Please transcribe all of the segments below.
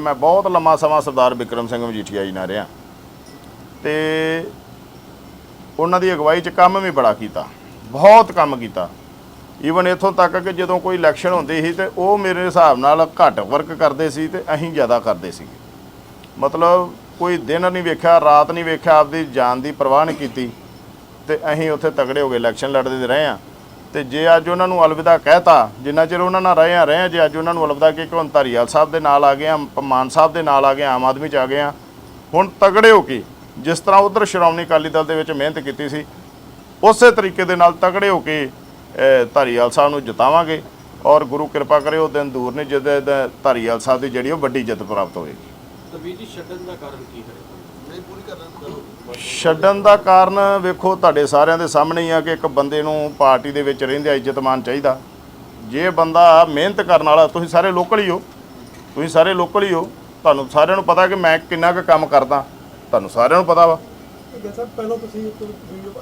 ਮੈਂ ਬਹੁਤ ਲੰਮਾ ਸਮਾਂ ਸਰਦਾਰ ਬਿਕਰਮ ਸਿੰਘ ਮਜੀਠੀਆ ਜੀ ਨਾਲ ਰਿਹਾ। ਤੇ ਉਹਨਾਂ ਦੀ ਅਗਵਾਈ 'ਚ ਕੰਮ ਵੀ ਬੜਾ ਕੀਤਾ। ਬਹੁਤ ਕੰਮ ਕੀਤਾ। ਈਵਨ ਇੱਥੋਂ ਤੱਕ ਕਿ ਜਦੋਂ ਕੋਈ ਇਲੈਕਸ਼ਨ ਹੁੰਦੀ ਸੀ ਤੇ ਉਹ ਮੇਰੇ ਹਿਸਾਬ ਨਾਲ ਘੱਟ ਵਰਕ ਕਰਦੇ ਸੀ ਤੇ ਅਸੀਂ ਜ਼ਿਆਦਾ ਕਰਦੇ ਸੀ ਮਤਲਬ ਕੋਈ ਦਿਨ ਨਹੀਂ ਵੇਖਿਆ, ਰਾਤ ਨਹੀਂ ਵੇਖਿਆ, ਆਪਦੀ ਜਾਨ ਦੀ ਪਰਵਾਹ ਨਹੀਂ ਕੀਤੀ। ਤੇ ਅਸੀਂ ਉੱਥੇ ਤਗੜੇ ਹੋ ਗਏ ਇਲੈਕਸ਼ਨ ਲੜਦੇ ਰਹੇ ਆ ਤੇ ਜੇ ਅੱਜ ਉਹਨਾਂ ਨੂੰ ਅਲਵਿਦਾ ਕਹਿਤਾ, ਜਿੰਨਾ ਚਿਰ ਉਹਨਾਂ ਨਾਲ ਰਹੇ ਆ ਰਹੇ ਆ ਜੇ ਅੱਜ ਉਹਨਾਂ ਨੂੰ ਅਲਵਿਦਾ ਕਿ ਹੁਣ ਧਾਰੀਵਾਲ ਸਾਹਿਬ ਦੇ ਨਾਲ ਆ ਗਏ ਆ, ਮਾਨ ਸਾਹਿਬ ਦੇ ਨਾਲ ਆ ਗਏ, ਆਮ ਆਦਮੀ ਚ ਆ ਗਏ ਆ, ਹੁਣ ਤਗੜੇ ਹੋ ਕੇ, ਜਿਸ ਤਰ੍ਹਾਂ ਉਧਰ ਸ਼੍ਰੋਮਣੀ ਅਕਾਲੀ ਦਲ ਦੇ ਵਿੱਚ ਮਿਹਨਤ ਕੀਤੀ ਸੀ, ਉਸੇ ਤਰੀਕੇ ਦੇ ਨਾਲ ਤਗੜੇ ਹੋ ਕੇ ਧਾਰੀਵਾਲ ਸਾਹਿਬ ਨੂੰ ਜਿਤਾਵਾਂਗੇ, ਔਰ ਗੁਰੂ ਕਿਰਪਾ ਕਰੇ ਉਹ ਦਿਨ ਦੂਰ ਨਹੀਂ ਜਦੋਂ ਧਾਰੀਵਾਲ ਸਾਹਿਬ ਦੀ ਜਿਹੜੀ ਉਹ ਵੱਡੀ ਜਿੱਤ ਪ੍ਰਾਪਤ ਹੋਏਗੀ। ਤਾਂ ਜੀ ਛੱਡਣ ਦਾ ਕਾਰਨ ਕੀ ਹੈ? ਛੱਡਣ ਦਾ ਕਾਰਨ ਵੇਖੋ ਤੁਹਾਡੇ ਸਾਰਿਆਂ ਦੇ ਸਾਹਮਣੇ ਹੀ ਆ ਕਿ ਇੱਕ ਬੰਦੇ ਨੂੰ ਪਾਰਟੀ ਦੇ ਵਿੱਚ ਰਹਿੰਦਿਆਂ ਇੱਜ਼ਤਮਾਨ ਚਾਹੀਦਾ। ਜੇ ਬੰਦਾ ਮਿਹਨਤ ਕਰਨ ਵਾਲਾ, ਤੁਸੀਂ ਸਾਰੇ ਲੋਕਲ ਹੀ ਹੋ। ਤੁਸੀਂ ਸਾਰੇ ਲੋਕਲ ਹੀ ਹੋ। ਤੁਹਾਨੂੰ ਸਾਰਿਆਂ ਨੂੰ ਪਤਾ ਕਿ ਮੈਂ ਕਿੰਨਾ ਕੁ ਕੰਮ ਕਰਦਾ। ਤੁਹਾਨੂੰ ਸਾਰਿਆਂ ਨੂੰ ਪਤਾ ਵਾ। ਗਿੱਲ ਸਾਹਿਬ ਪਹਿਲਾਂ ਤੁਸੀਂ ਇੱਕ ਵੀਡੀਓ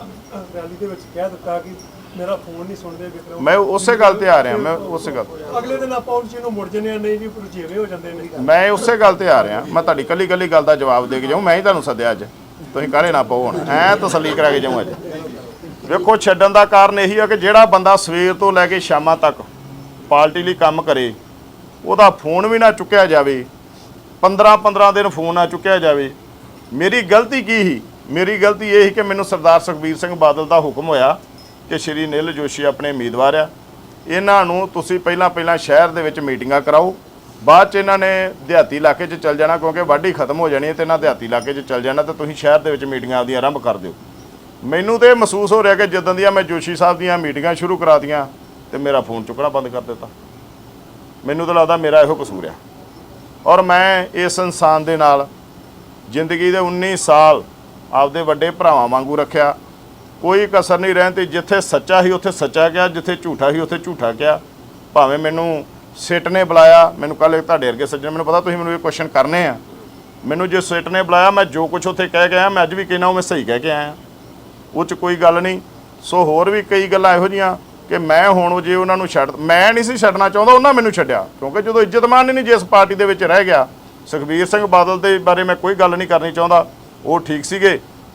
ਰੈਲੀ ਦੇ ਵਿੱਚ ਕਹਿ ਦਿੱਤਾ ਕਿ ਮੇਰਾ ਫੋਨ ਨਹੀਂ ਸੁਣਦੇ ਵਿਕਰਮ ਮੈਂ ਉਸੇ ਗੱਲ ਤੇ ਆ ਰਿਹਾ ਮੈਂ ਉਸੇ ਗੱਲ ਅਗਲੇ ਦਿਨ ਆਪਾਂ ਉਸ ਚੀਜ਼ ਨੂੰ ਮੁੜ ਜੰਨੇ ਨਹੀਂ ਜੀ ਰੁਝੇਵੇਂ ਹੋ ਜਾਂਦੇ ਨੇ। ਮੈਂ ਉਸੇ ਗੱਲ ਤੇ ਆ ਰਿਹਾ ਮੈਂ ਤੁਹਾਡੀ ਕੱਲੀ ਕੱਲੀ ਗੱਲ ਦਾ ਜਵਾਬ ਦੇ ਕੇ ਜਾਊਂ ਮੈਂ ਹੀ ਤੁਹਾਨੂੰ ਸੱਦਿਆ ਅੱਜ। ਤੁਸੀਂ ਕਾਹਲੇ ਨਾ ਪਾਓ ਹੁਣ ਐ ਤਸੱਲੀ ਕਰਾ ਕੇ ਜਾਊਂ ਅੱਜ। ਵੇਖੋ ਛੱਡਣ ਦਾ ਕਾਰਨ ਇਹੀ ਆ ਕਿ ਜਿਹੜਾ ਬੰਦਾ ਸਵੇਰ ਤੋਂ ਲੈ ਕੇ ਸ਼ਾਮਾਂ ਤੱਕ ਪਾਰਟੀ ਲਈ ਕੰਮ ਕਰੇ ਉਹਦਾ ਫੋਨ ਵੀ ਨਾ ਚੁੱਕਿਆ ਜਾਵੇ 15 15 ਦਿਨ ਫੋਨ ਨਾ ਚੁੱਕਿਆ ਜਾਵੇ। ਮੇਰੀ ਗਲਤੀ ਕੀ ਸੀ? ਮੇਰੀ ਗਲਤੀ ਇਹ ਸੀ ਕਿ ਮੈਨੂੰ ਸਰਦਾਰ ਸੁਖਬੀਰ ਸਿੰਘ ਬਾਦਲ ਦਾ ਹੁਕਮ ਹੋਇਆ ਕਿ ਸ਼੍ਰੀ ਨਿਲ ਜੋਸ਼ੀ ਆਪਣੇ ਉਮੀਦਵਾਰ ਆ। ਇਹਨਾਂ ਨੂੰ ਤੁਸੀਂ ਪਹਿਲਾਂ ਪਹਿਲਾਂ ਸ਼ਹਿਰ ਦੇ ਵਿੱਚ ਮੀਟਿੰਗਾਂ ਕਰਾਓ। ਬਾਅਦ ਚ ਇਹਨਾਂ ਨੇ ਦਿਹਾਤੀ ਇਲਾਕੇ 'ਚ ਚੱਲ ਜਾਣਾ ਕਿਉਂਕਿ ਵਾਢੀ ਖਤਮ ਹੋ ਜਾਣੀ ਹੈ ਤੇ ਇਹਨਾਂ ਦਿਹਾਤੀ ਇਲਾਕੇ 'ਚ ਚੱਲ ਜਾਣਾ ਤੇ ਤੁਸੀਂ ਸ਼ਹਿਰ ਦੇ ਵਿੱਚ ਮੀਟਿੰਗਾਂ ਆਪਦੀਆਂ ਆਰੰਭ ਕਰ ਦਿਓ। ਮੈਨੂੰ ਤੇ ਇਹ ਮਹਿਸੂਸ ਹੋ ਰਿਹਾ ਕਿ ਜਦੋਂ ਦੀਆਂ ਮੈਂ ਜੋਸ਼ੀ ਸਾਹਿਬ ਦੀਆਂ ਮੀਟਿੰਗਾਂ ਸ਼ੁਰੂ ਕਰਾਤੀਆਂ ਤੇ ਮੇਰਾ ਫੋਨ ਚੁੱਕਣਾ ਬੰਦ ਕਰ ਦਿੱਤਾ। ਮੈਨੂੰ ਤਾਂ ਲੱਗਦਾ ਮੇਰਾ ਇਹੋ ਕਸੂਰ ਆ। ਔਰ ਮੈਂ ਇਸ ਇਨਸਾਨ ਦੇ ਨਾਲ ਜ਼ਿੰਦਗੀ ਦੇ 19 ਸਾਲ ਆਪਦੇ ਵੱਡੇ ਭਰਾਵਾਂ ਵਾਂਗੂ ਰੱਖਿਆ। ਕੋਈ ਕਸਰ ਨਹੀਂ ਰਹਿਣ ਤੇ ਜਿੱਥੇ ਸੱਚਾ ਸੀ ਉੱਥੇ ਸੱਚਾ ਕਿਹਾ ਜਿੱਥੇ ਝੂਠਾ ਸੀ ਉੱਥੇ ਝੂਠਾ ਕਿਹਾ ਭਾਵੇਂ ਮੈਨੂੰ ਸਿੱਟ ਨੇ ਬੁਲਾਇਆ, ਮੈਨੂੰ ਕੱਲ ਤੁਹਾਡੇ ਵਰਗੇ ਸੱਜਣ ਮੈਨੂੰ ਪਤਾ ਤੁਸੀਂ ਮੈਨੂੰ ਇਹ ਕੁਐਸਚਨ ਕਰਨੇ ਆ। ਮੈਨੂੰ ਜੇ ਸਿੱਟ ਨੇ ਬੁਲਾਇਆ, ਮੈਂ ਜੋ ਕੁਝ ਉੱਥੇ ਕਹਿ ਕੇ ਆਇਆ, ਮੈਂ ਅੱਜ ਵੀ ਕਹਿਣਾ ਉਹ ਮੈਂ ਸਹੀ ਕਹਿ ਕੇ ਆਇਆ। ਉਹ ਚ ਕੋਈ ਗੱਲ ਨਹੀਂ। ਸੋ ਹੋਰ ਵੀ ਕਈ ਗੱਲਾਂ ਇਹੋ ਜੀਆਂ ਕਿ ਮੈਂ ਹੁਣ ਜੇ ਉਹਨਾਂ ਨੂੰ ਛੱਡ, ਮੈਂ ਨਹੀਂ ਸੀ ਛੱਡਣਾ ਚਾਹੁੰਦਾ, ਉਹਨਾਂ ਮੈਨੂੰ ਛੱਡਿਆ। ਕਿਉਂਕਿ ਜਦੋਂ ਇੱਜ਼ਤਮਾਨ ਹੀ ਨਹੀਂ ਜਿਸ ਪਾਰਟੀ ਦੇ ਵਿੱਚ ਰਹਿ ਗਿਆ, ਸੁਖਬੀਰ ਸਿੰਘ ਬਾਦਲ ਦੇ ਬਾਰੇ ਮੈਂ ਕੋਈ ਗੱਲ ਨਹੀਂ ਕਰਨੀ ਚਾਹੁੰਦਾ। ਉਹ ਠੀਕ ਸੀਗੇ।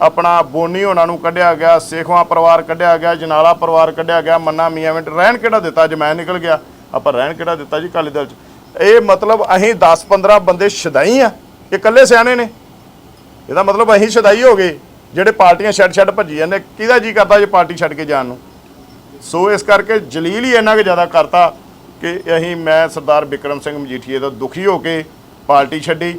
ਆਪਣਾ ਬੋਨੀ ਉਹਨਾਂ ਨੂੰ ਕੱਢਿਆ ਗਿਆ, ਸੇਖਵਾ ਪਰਿਵਾਰ ਕੱਢਿਆ ਗਿਆ, ਜਨਾਲਾ ਪਰਿਵਾਰ ਕੱਢਿਆ ਗਿਆ, ਮੰਨਾ ਮੀਆਂ ਮਿੰਟ, ਰਹਿਣ ਕਿਹੜਾ ਦਿੱਤਾ ਜੇ ਮੈਂ ਨਿਕਲ ਗਿਆ? ਆਪਾਂ ਰਹਿਣ ਕਿਹੜਾ ਦਿੱਤਾ ਜੀ ਕਾਲੀ ਦਲ ਚ? ਇਹ ਮਤਲਬ ਅਸੀਂ 10 15 ਬੰਦੇ ਸ਼ਦਾਈ ਆ, ਇਹ ਇਕੱਲੇ ਸਿਆਣੇ ਨੇ। ਇਹਦਾ ਮਤਲਬ ਅਸੀਂ ਸ਼ਦਾਈ ਹੋ ਗਏ, ਜਿਹੜੇ ਪਾਰਟੀਆਂ ਛੱਡ ਛੱਡ ਭੱਜੀ ਜਾਂਦੇ, ਕਿਹਦਾ ਜੀ ਕਰਦਾ ਜੇ ਪਾਰਟੀ ਛੱਡ ਕੇ ਜਾਣ ਨੂੰ? ਸੋ ਇਸ ਕਰਕੇ ਜਲੀਲ ਹੀ ਇੰਨਾ ਕੁ ਜ਼ਿਆਦਾ ਕਰਤਾ ਕਿ ਅਸੀਂ, ਮੈਂ ਸਰਦਾਰ ਬਿਕਰਮ ਸਿੰਘ ਮਜੀਠੀਏ ਦਾ ਦੁਖੀ ਹੋ ਕੇ ਪਾਰਟੀ ਛੱਡੀ।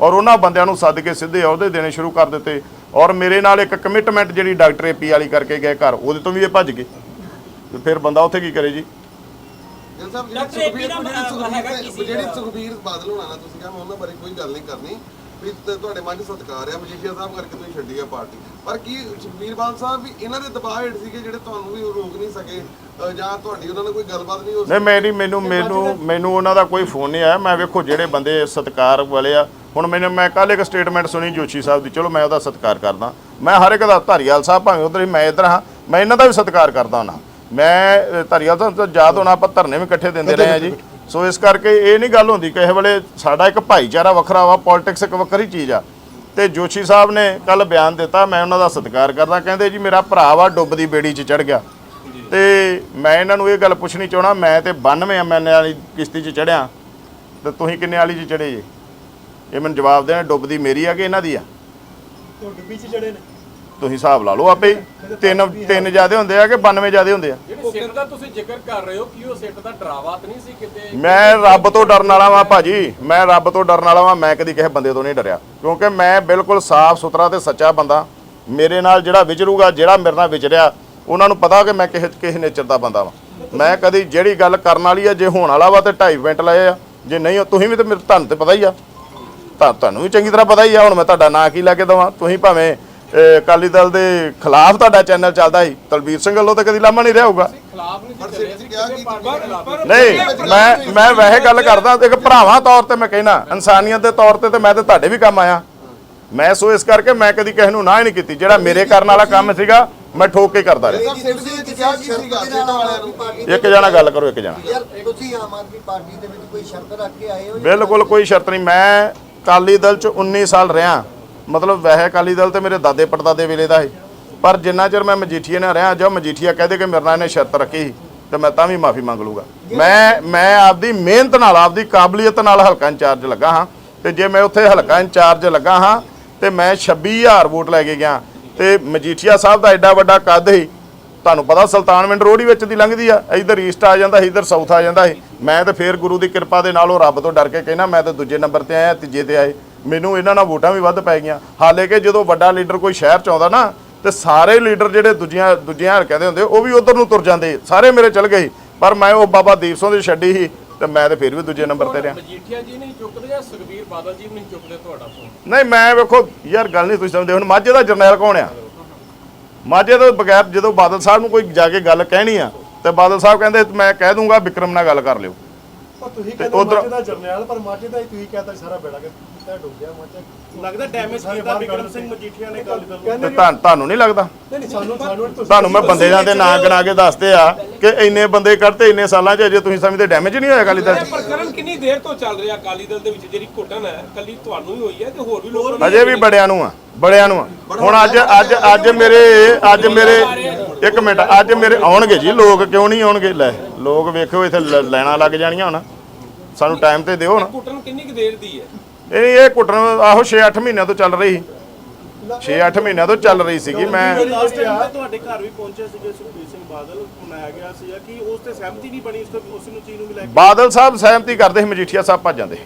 ਔਰ ਉਹਨਾਂ ਬੰਦਿਆਂ ਨੂੰ ਸੱਦ ਕੇ ਸਿੱਧੇ ਅਹੁਦੇ ਦੇਣੇ ਸ਼ੁਰੂ ਕਰ ਦਿੱਤੇ। ਔਰ ਮੇਰੇ ਨਾਲ ਇੱਕ ਕਮਿਟਮੈਂਟ ਜਿਹੜੀ ਡਾਕਟਰ ਏਪੀ ਵਾਲੀ ਕਰਕੇ ਗਏ ਘਰ ਉਹਦੇ ਤੋਂ ਵੀ ਇਹ ਭੱਜ ਗਏ। ਤੇ ਫਿਰ ਬੰਦਾ ਉੱਥੇ ਕੀ ਕਰੇ ਜੀ? ਸਾਹਿਬ ਜਿਹੜੀ ਸੁਖਬੀਰ- ਜਿਹੜੀ ਬਾਦਲ ਹੋਣਾ ਨਾ ਤੁਸੀਂ ਕਿਹਾ ਮੈਂ ਉਹਨਾਂ ਬਾਰੇ ਕੋਈ ਗੱਲ ਨਹੀਂ ਕਰਨੀ। ਵੀ ਤੇ ਤੁਹਾਡੇ ਮਨ 'ਚ ਸਤਿਕਾਰ ਆ ਮਜੀਠੀਆ ਸਾਹਿਬ ਕਰਕੇ ਤੁਸੀਂ ਛੱਡੀ ਆ ਪਾਰਟੀ। ਪਰ ਕੀ ਬਾਦਲ ਸਾਹਿਬ ਵੀ ਇਹਨਾਂ ਦੇ ਦਬਾਅ ਹੇਠ ਸੀਗੇ ਜਿਹੜੇ ਤੁਹਾਨੂੰ ਵੀ ਰੋਕ ਨਹੀਂ ਸਕੇ ਅ, ਜਾਂ ਤੁਹਾਡੀ ਉਹਨਾਂ ਨਾਲ ਕੋਈ ਗੱਲਬਾਤ ਨਹੀਂ ਹੋ ਨਹੀਂ ਮੇਰੀ ਮੈਨੂੰ ਮੈਨੂੰ ਮੈਨੂੰ ਉਹਨਾਂ ਦਾ ਕੋਈ ਫੋਨ ਨਹੀਂ ਆਇਆ। ਮੈਂ ਵੇਖੋ ਜਿਹੜੇ ਬੰਦੇ ਸਤਿਕਾਰ ਵਾਲੇ ਆ। ਹੁਣ ਮੈਨੂੰ ਮੈਂ ਕੱਲ ਇੱਕ ਸਟੇਟਮੈਂਟ ਸੁਣੀ ਜੋਸ਼ੀ ਸਾਹਿਬ ਦੀ। ਚਲੋ ਮੈਂ ਉਹਦਾ ਸਤਿਕਾਰ ਕਰਦਾ। ਮੈਂ ਹਰ ਇੱਕ ਦਾ ਧਾਰੀਵਾਲ ਸਾਹਿਬ ਭਾਵੇਂ ਉਧਰ ਮੈਂ ਇੱਧਰ ਹਾਂ ਮੈਂ ਇਹਨਾਂ ਦਾ ਵੀ ਸਤਿਕਾਰ ਕਰਦਾ ਹਾਂ ਮੈਂ ਅ, ਧਾਰੀਵਾਲ ਸਾਹਿਬ ਤੋਂ ਯਾਦ ਹੋਣਾ ਆਪਾਂ ਧਰਨੇ ਵੀ ਇਕੱਠੇ ਦਿੰਦੇ ਰਹੇ ਆ ਜੀ। ਸੋ ਇਸ ਕਰਕੇ ਇਹ ਨਹੀਂ ਗੱਲ ਹੁੰਦੀ ਕਿਸੇ ਵੇਲੇ ਸਾਡਾ ਇੱਕ ਭਾਈਚਾਰਾ ਵੱਖਰਾ ਵਾ ਪੋਲਿਟਿਕਸ ਇੱਕ ਵੱਖਰੀ ਚੀਜ਼ ਆ। ਤੇ ਜੋਸ਼ੀ ਸਾਹਿਬ ਨੇ ਕੱਲ ਬਿਆਨ ਦਿੱਤਾ, ਮੈਂ ਉਹਨਾਂ ਦਾ ਸਤਿਕਾਰ ਕਰਦਾ, ਕਹਿੰਦੇ ਜੀ ਮੇਰਾ ਭਰਾ ਵਾ ਡੁੱਬਦੀ ਬੇੜੀ 'ਚ ਚੜ ਗਿਆ। ਤੇ ਮੈਂ ਇਹਨਾਂ ਨੂੰ ਇਹ ਗੱਲ ਪੁੱਛਣੀ ਚਾਹਣਾ ਮੈਂ ਤੇ 92 ਐਮਐਨ ਵਾਲੀ ਕਿਸ਼ਤੀ 'ਚ ਚੜਿਆ ਤੇ ਤੁਸੀਂ ਕਿੰਨੇ ਵਾਲੀ 'ਚ ਚੜੇ ਜੇ? ਇਹ ਮੈਨੂੰ ਜਵਾਬ ਦੇਣਾ ਡੁੱਬਦੀ ਮੇਰੀ ਆ ਕਿ ਇਹਨਾਂ ਦੀ ਆ? ਉਹ ਡੁੱਬੀ 'ਚ ਚੜੇ ਨੇ। ਤੁਸੀਂ ਹਿਸਾਬ ਲਾ ਲਓ ਆਪੇ ਹੀ। ਤਿੰਨ ਤਿੰਨ ਜਿਆਦੇ ਹੁੰਦੇ ਆ ਕਿ 92 ਜਿਆਦੇ ਹੁੰਦੇ ਆ। ਜਿਹੜੇ ਸਿੱਟ ਦਾ ਤੁਸੀਂ ਜ਼ਿਕਰ ਕਰ ਰਹੇ ਹੋ ਕਿ ਉਹ ਸਿੱਟ ਦਾ ਡਰਾਵਾ ਤਾਂ ਨਹੀਂ ਸੀ ਕਿਤੇ? ਮੈਂ ਰੱਬ ਤੋਂ ਡਰਨ ਵਾਲਾ ਵਾਂ ਭਾਜੀ। ਮੈਂ ਰੱਬ ਤੋਂ ਡਰਨ ਵਾਲਾ ਵਾਂ ਮੈਂ ਕਦੀ ਕਿਸੇ ਬੰਦੇ ਤੋਂ ਨਹੀਂ ਡਰਿਆ। ਕਿਉਂਕਿ ਮੈਂ ਬਿਲਕੁਲ ਸਾਫ਼ ਸੁਥਰਾ ਤੇ ਸੱਚਾ ਬੰਦਾ। ਮੇਰੇ ਨਾਲ ਜਿਹੜਾ ਵਿਚਰੂਗਾ ਜਿਹੜਾ ਮੇਰੇ ਨਾਲ ਵਿਚਰਿਆ ਉਹਨਾਂ ਨੂੰ ਪਤਾ ਕਿ ਮੈਂ ਕਿਸੇ ਕਿਸੇ ਨੇਚਰ ਦਾ ਬੰਦਾ ਵਾਂ। ਮੈਂ ਕਦੀ ਜਿਹੜੀ ਗੱਲ ਕਰਨ ਵਾਲੀ ਆ ਜੇ ਹੋਣ ਵਾਲਾ ਵਾ ਤੇ 2.5 ਮਿੰਟ ਲਏ ਆ। ਜੇ ਨਹੀਂ ਤੁਸੀਂ ਵੀ ਤੇ ਮੇਰੇ ਤੁਹਾਨੂੰ ਤੇ ਪਤਾ ਹੀ ਆ। ਤਾਂ ਤੁਹਾਨੂੰ ਵੀ ਚੰਗੀ ਤਰ੍ਹਾਂ ਪਤਾ ਹੀ ਆ ਹੁਣ ਮੈਂ ਤੁਹਾਡਾ ਨਾਂ ਕੀ ਲੈ ਕੇ ਦਵਾਂ। ਤੁਸੀਂ ਭਾਵੇਂ ਅਕਾਲੀ ਦਲ ਦੇ ਖਿਲਾਫ ਤੁਹਾਡਾ ਚੈਨਲ ਚੱਲਦਾ ਸੀ। ਤਲਵੀਰ ਸਿੰਘ ਵੱਲੋਂ ਤਾਂ ਕਦੀ ਲਾਮਾ ਨਹੀਂ ਰਿਹਾ ਹੋਊਗਾ। ਨਹੀਂ ਮੈਂ ਮੈਂ ਵੈਸੇ ਗੱਲ ਕਰਦਾ ਇੱਕ ਭਰਾਵਾਂ ਤੌਰ ਤੇ ਮੈਂ ਕਹਿਣਾ ਇਨਸਾਨੀਅਤ ਦੇ ਤੌਰ ਤੇ ਤੇ ਮੈਂ ਤੇ ਤੁਹਾਡੇ ਵੀ ਕੰਮ ਆਇਆ। ਮੈਂ ਸੋ ਇਸ ਕਰਕੇ ਮੈਂ ਕਦੀ ਕਿਸੇ ਨੂੰ ਨਾ ਹੀ ਨਹੀਂ ਕੀਤੀ। ਜਿਹੜਾ ਮੇਰੇ ਕਰਨ ਵਾਲਾ ਕੰਮ ਸੀਗਾ ਮੈਂ ਠੋਕ ਕੇ ਕਰਦਾ ਰਿਹਾ। ਇੱਕ ਜਣਾ ਗੱਲ ਕਰੋ ਇੱਕ ਜਣਾ। ਯਾਰ ਤੁਸੀਂ ਆਮ ਆਦਮੀ ਪਾਰਟੀ ਦੇ ਵਿੱਚ ਕੋਈ ਸ਼ਰਤ ਰੱਖ ਕੇ ਆਏ ਹੋ ਜਾਂ ਬਿਲਕੁਲ ਕੋਈ ਸ਼ਰਤ ਨਹੀਂ। ਮੈਂ ਅਕਾਲੀ ਦਲ ਚ 19 ਸਾਲ ਰਿਹਾ। ਮਤਲਬ ਵੈਸੇ ਅਕਾਲੀ ਦਲ ਤੇ ਮੇਰੇ ਦਾਦੇ ਪੜਦਾਦੇ ਵੇਲੇ ਦਾ ਹੈ ਪਰ ਜਿੰਨਾ ਚਿਰ ਮੈਂ ਮਜੀਠੀਏ ਨਾਲ ਰਿਹਾ ਜੋ ਮਜੀਠੀਆ ਕਹਦੇ ਕਿ ਮੇਰੇ ਨਾਲ ਇਹਨੇ ਸ਼ਰਤ ਰੱਖੀ ਸੀ, ਤੇ ਮੈਂ ਤਾਂ ਵੀ ਮਾਫੀ ਮੰਗ ਲੂਗਾ ਮੈਂ ਮੈਂ ਆਪਦੀ ਮਿਹਨਤ ਨਾਲ ਆਪਦੀ ਕਾਬਲੀਅਤ ਨਾਲ ਹਲਕਾ ਇੰਚਾਰਜ ਲੱਗਾ ਹਾਂ। ਤੇ ਜੇ ਮੈਂ ਉੱਥੇ ਹਲਕਾ ਇੰਚਾਰਜ ਲੱਗਾ ਹਾਂ ਤੇ ਮੈਂ 26000 ਵੋਟ ਲੈ ਕੇ ਗਿਆ। ਤੇ ਮਜੀਠੀਆ ਸਾਹਿਬ ਦਾ ਐਡਾ ਵੱਡਾ ਕੱਦ ਸੀ। ਤੁਹਾਨੂੰ ਪਤਾ ਸੁਲਤਾਨਵਿੰਡ ਰੋਡ ਹੀ ਵਿੱਚ ਦੀ ਲੰਘਦੀ ਆ। ਇਧਰ ਈਸਟ ਆ ਜਾਂਦਾ ਇਧਰ ਸਾਊਥ ਆ ਜਾਂਦਾ ਸੀ। ਮੈਂ ਤੇ ਫੇਰ ਗੁਰੂ ਦੀ ਕਿਰਪਾ ਦੇ ਨਾਲ ਉਹ ਰੱਬ ਤੋਂ ਡਰ ਕੇ ਕਹਿਣਾ ਮੈਂ ਤਾਂ ਦੂਜੇ ਨੰਬਰ ਤੇ ਆਇਆ ਤੀਜੇ ਤੇ ਆਏ। ਮੈਨੂੰ ਇਹਨਾਂ ਨਾਲ ਵੋਟਾਂ ਵੀ ਵੱਧ ਪੈ ਗਈਆਂ। ਹਾਲੇ ਕਿ ਜਦੋਂ ਵੱਡਾ ਲੀਡਰ ਕੋਈ ਸ਼ਹਿਰ ਚ ਆਉਂਦਾ ਨਾ ਤੇ ਸਾਰੇ ਲੀਡਰ ਜਿਹੜੇ ਦੂਜੀਆਂ ਦੂਜੀਆਂ ਹਲਕਿਆਂ ਹੁੰਦੇ ਉਹ ਵੀ ਉਧਰ ਨੂੰ ਤੁਰ ਜਾਂਦੇ। ਸਾਰੇ ਮੇਰੇ ਚਲ ਗਏ। ਪਰ ਮੈਂ ਉਹ ਬਾਬਾ ਦੀਪ ਸਿੰਘ ਦੀ ਛੱਡੀ ਸੀ ਤੇ ਮੈਂ ਤੇ ਫੇਰ ਵੀ ਦੂਜੇ ਨੰਬਰ ਤੇ ਰਿਹਾ। ਮਜੀਠੀਆ ਜੀ ਨਹੀਂ ਚੁੱਕਦੇ ਜਾਂ ਸੁਖਬੀਰ ਬਾਦਲ ਜੀ ਨਹੀਂ ਚੁੱਕਦੇ ਤੁਹਾਡਾ ਫੋਨ ਨਹੀਂ ਮੈਂ ਵੇਖੋ ਯਾਰ ਗੱਲ ਨਹੀਂ ਤੁਸੀਂ ਸਮਝਦੇ। ਹੁਣ ਮਾਝੇ ਦਾ ਜਰਨੈਲ ਕੌਣ ਆ? ਮਾਝੇ ਤੋਂ ਬਗੈਰ ਜਦੋਂ ਬਾਦਲ ਸਾਹਿਬ ਨੂੰ ਕੋਈ ਜਾ ਕੇ ਗੱਲ ਕਹਿਣੀ ਆ ਤੇ ਬਾਦਲ ਸਾਹਿਬ ਕਹਿੰਦੇ ਮੈਂ ਕਹਿ ਦੂੰਗਾ ਵਿਕਰਮ ਨਾਲ ਗੱਲ ਕਰ ਲਿਓ। ਪਰ ਤੁਸੀਂ ਕਹਿੰਦੇ ਮਾਝੇ ਦਾ ਜਰਨੈਲ ਪਰ ਮਾਝੇ ਦਾ ਹੀ ਤੁਸੀਂ ਕਹਿੰਦਾ ਸਾਰਾ ਬੇੜਾ ਕਿ ਕੀਤਾ ਡੁੱਬ ਗਿਆ ਮਾਝਾ ਲੱਗਦਾ ਡੈਮੇਜ ਕੀਤਾ ਵਿਕਰਮ ਸਿੰਘ ਮਜੀਠੀਆ ਨੇ ਅਕਾਲੀ ਦਲ ਨੂੰ ਕਹਿੰਦੇ ਤੇ ਤੁਹਾਨੂੰ ਤੁਹਾਨੂੰ ਨਹੀਂ ਲੱਗਦਾ? ਨਹੀਂ ਨਹੀਂ ਸਾਨੂੰ ਸਾਨੂੰ ਤੁਸੀਂ ਤੁਹਾਨੂੰ ਮੈਂ ਬੰਦਿਆਂ ਦੇ ਨਾਂ ਗਿਣਾ ਕੇ ਦੱਸਦੇ ਆ ਕਿ ਇੰਨੇ ਬੰਦੇ ਕੱਢਤੇ ਇੰਨੇ ਸਾਲਾਂ 'ਚ ਅਜੇ ਤੁਸੀਂ ਸਮਝਦੇ ਡੈਮੇਜ ਨਹੀਂ ਹੋਇਆ ਅਕਾਲੀ ਦਲ 'ਚ ਪ੍ਰਕਰਨ ਕਿੰਨੀ ਦੇਰ ਤੋਂ ਚੱਲ ਰਿਹਾ ਅਕਾਲੀ ਦਲ ਦੇ ਵਿੱਚ ਜਿਹੜੀ ਘੁੱਟਣ ਹੈ ਕੱਲੀ ਤੁਹਾਨੂੰ ਹੀ ਹੋਈ ਹੈ ਤੇ ਹੋਰ ਵੀ ਲੋਕਾਂ ਨੂੰ ਅਜੇ ਵੀ ਬੜਿਆਂ ਨੂੰ ਆ ਬੜਿਆਂ ਨੂੰ ਆ। ਹੁਣ ਅੱਜ ਅੱਜ ਅੱਜ ਮੇਰੇ ਅੱਜ ਮੇਰੇ ਇੱਕ ਮਿੰਟ ਅੱਜ ਮੇਰੇ ਆਉਣਗੇ ਜੀ ਲੋਕ ਕਿਉਂ ਨਹੀਂ ਆਉਣਗੇ? ਲੈ ਲੋਕ ਵੇਖੋ ਇੱਥੇ ਲ- ਲਾਈਨਾਂ ਲੱਗ ਜਾਣੀਆਂ ਹੁਣ। ਸਾਨੂੰ ਟਾਈਮ ਤੇ ਦਿਓ ਹੁਣ। ਘੁੱਟਣ ਕਿੰਨੀ ਕੁ ਦੇਰ ਦੀ ਹੈ? ਇਹ ਇਹ ਕੁੱਟਣ ਆਹੋ 6-8 ਮਹੀਨਿਆਂ ਤੋਂ ਚੱਲ ਰਹੀ। 6-8 ਮਹੀਨਿਆਂ ਤੋਂ ਚੱਲ ਰਹੀ ਸੀਗੀ ਮੈਂ ਲਾਸਟ ਟਾਈਮ ਤਾਂ ਤੁਹਾਡੇ ਘਰ ਵੀ ਪਹੁੰਚੇ ਸੀਗੇ ਸੁਖਬੀਰ ਸਿੰਘ ਬਾਦਲ ਮਨਾਇਆ ਗਿਆ ਸੀਗਾ ਕਿ ਉਸ ਤੇ ਸਹਿਮਤੀ ਨਹੀਂ ਬਣੀ ਉਸ ਤੋਂ ਉਸ ਨੂੰ ਚੀਜ਼ ਨੂੰ ਵੀ ਲੈ ਕੇ। ਬਾਦਲ ਸਾਹਿਬ ਸਹਿਮਤੀ ਕਰਦੇ ਸੀ ਮਜੀਠੀਆ ਸਾਹਿਬ ਭੱਜ ਜਾਂਦੇ।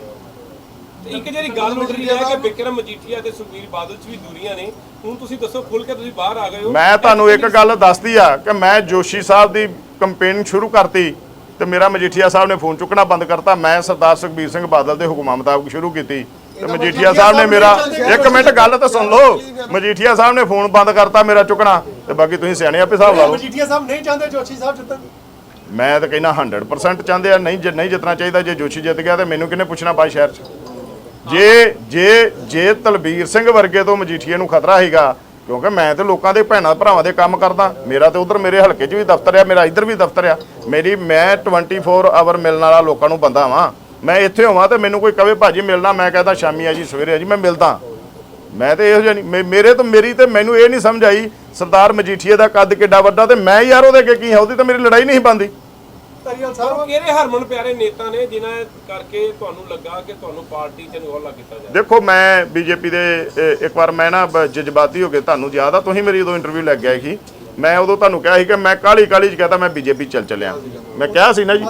ਤੇ ਇੱਕ ਜਿਹੜੀ ਗੱਲ ਉੱਠ ਰਹੀ ਹੈ ਕਿ ਵਿਕਰਮ ਮਜੀਠੀਆ ਤੇ ਸੁਖਬੀਰ ਬਾਦਲ 'ਚ ਵੀ ਦੂਰੀਆਂ ਨੇ। ਹੁਣ ਤੁਸੀਂ ਦੱਸੋ ਖੁੱਲ ਕੇ ਤੁਸੀਂ ਬਾਹਰ ਆ ਗਏ ਹੋ। ਮੈਂ ਤੁਹਾਨੂੰ ਇੱਕ ਗੱਲ ਦੱਸਦੀ ਆ ਕਿ ਮੈਂ ਜੋਸ਼ੀ ਸਾਹਿਬ ਦੀ ਕੰਪੇਨ ਸ਼ੁਰੂ ਕਰਤੀ। ਤੇ ਮੇਰਾ ਮਜੀਠੀਆ ਸਾਹਿਬ ਨੇ ਫੋਨ ਚੁੱਕਣਾ ਬੰਦ ਕਰਤਾ। ਮੈਂ ਸਰਦਾਰ ਸੁਖਬੀਰ ਸਿੰਘ ਬਾਦਲ ਦੇ ਹੁਕਮਾਂ ਮੁਤਾਬਕ ਸ਼ੁਰੂ ਕੀਤੀ। ਤੇ ਮਜੀਠੀਆ ਸਾਹਿਬ ਨੇ ਮੇਰਾ ਇੱਕ ਮਿੰਟ ਗੱਲ ਤਾਂ ਸੁਣ ਲਓ। ਮਜੀਠੀਆ ਸਾਹਿਬ ਨੇ ਫੋਨ ਬੰਦ ਕਰਤਾ ਮੇਰਾ ਚੁੱਕਣਾ। ਤੇ ਬਾਕੀ ਤੁਸੀਂ ਸਿਆਣੇ ਆਪੇ ਹਿਸਾਬ ਲਓ। ਮਜੀਠੀਆ ਸਾਹਿਬ ਨਹੀਂ ਚਾਹੁੰਦੇ ਜੋਸ਼ੀ ਸਾਹਿਬ ਜਿੱਤਣ? ਮੈਂ ਤਾਂ ਕਹਿੰਦਾ 100% ਚਾਹੁੰਦੇ ਆ ਨਹੀਂ ਨਹੀਂ ਜਿੱਤਣਾ ਚਾਹੀਦਾ। ਜੇ ਜੋਸ਼ੀ ਜਿੱਤ ਗਿਆ ਤੇ ਮੈਨੂੰ ਕਿਹਨੇ ਪੁੱਛਣਾ ਬਾਈ ਸ਼ਹਿਰ 'ਚ? ਜੇ ਜੇ ਜੇ ਤਲਬੀਰ ਸਿੰਘ ਵਰਗੇ ਤੋਂ ਮਜੀਠੀਏ ਨੂੰ ਖਤਰਾ ਹੈਗਾ ਕਿਉਂਕਿ ਮੈਂ ਤੇ ਲੋਕਾਂ ਦੇ ਭੈਣਾਂ ਭਰਾਵਾਂ ਦੇ ਕੰਮ ਕਰਦਾ। ਮੇਰਾ ਤੇ ਉਧਰ ਮੇਰੇ ਹਲਕੇ 'ਚ ਵੀ ਦਫ਼ਤਰ ਆ, ਮੇਰਾ ਇੱਧਰ ਵੀ ਦਫ਼ਤਰ ਆ। ਮੇਰੀ ਮੈਂ 24 ਆਵਰ ਮਿਲਣ ਵਾਲਾ ਲੋਕਾਂ ਨੂੰ ਬੰਦਾ ਵਾਂ। ਮੈਂ ਇੱਥੇ ਹੋਵਾਂ ਤੇ ਮੈਨੂੰ ਕੋਈ ਕਵੇ, ਭਾਜੀ ਮਿਲਣਾ, ਮੈਂ ਕਹਿੰਦਾ ਸ਼ਾਮੀ ਆ ਜੀ, ਸਵੇਰੇ ਆ ਜੀ, ਮੈਂ ਮਿਲਦਾ। ਮੈਂ ਤੇ ਇਹੋ ਜਿਹਾ ਨਹੀਂ, ਮੇ- ਮੇਰੇ ਤੋਂ, ਮੇਰੀ ਤੇ ਮੈਨੂੰ ਇਹ ਨਹੀਂ ਸਮਝ ਆਈ, ਸਰਦਾਰ ਮਜੀਠੀਏ ਦਾ ਕੱਦ ਕਿੱਡਾ ਵੱਡਾ ਤੇ ਮੈਂ ਯਾਰ ਉਹਦੇ ਅੱਗੇ ਕੀ ਹਾਂ? ਉਹਦੀ ਤਾਂ ਮੇਰੀ ਲੜਾਈ ਨਹੀਂ ਬੰਦੀ ਧਰੀਵਾਲ ਸਾਹਿਬ। ਕਿਹੜੇ ਹਰਮਨ ਪਿਆਰੇ ਨੇਤਾ ਨੇ ਜਿਨ੍ਹਾਂ ਕਰਕੇ ਤੁਹਾਨੂੰ ਲੱਗਾ ਕਿ ਤੁਹਾਨੂੰ ਪਾਰਟੀ 'ਚ ਇਨਵੋਲਵ ਕੀਤਾ ਜਾਏ ਦੇਖੋ ਮੈਂ ਬੀਜੇਪੀ ਦੇ ਇੱਕ ਵਾਰ ਮੈਂ ਨਾ ਜਜ਼ਬਾਤੀ ਹੋ ਕੇ ਤੁਹਾਨੂੰ ਯਾਦ ਆ ਤੁਸੀਂ ਮੇਰੀ ਉਦੋਂ ਇੰਟਰਵਿਊ ਲੱਗ ਗਿਆ ਸੀ। ਮੈਂ ਉਦੋਂ ਤੁਹਾਨੂੰ ਕਿਹਾ ਸੀ ਕਿ ਮੈਂ ਕਾਲੀ ਕਾਲੀ ਚ ਕਹਤਾ ਮੈਂ ਬੀਜੇਪੀ ਚੱਲ ਚੱਲਿਆ। ਮੈਂ ਕਿਹਾ ਸੀ ਨਾ ਜੀ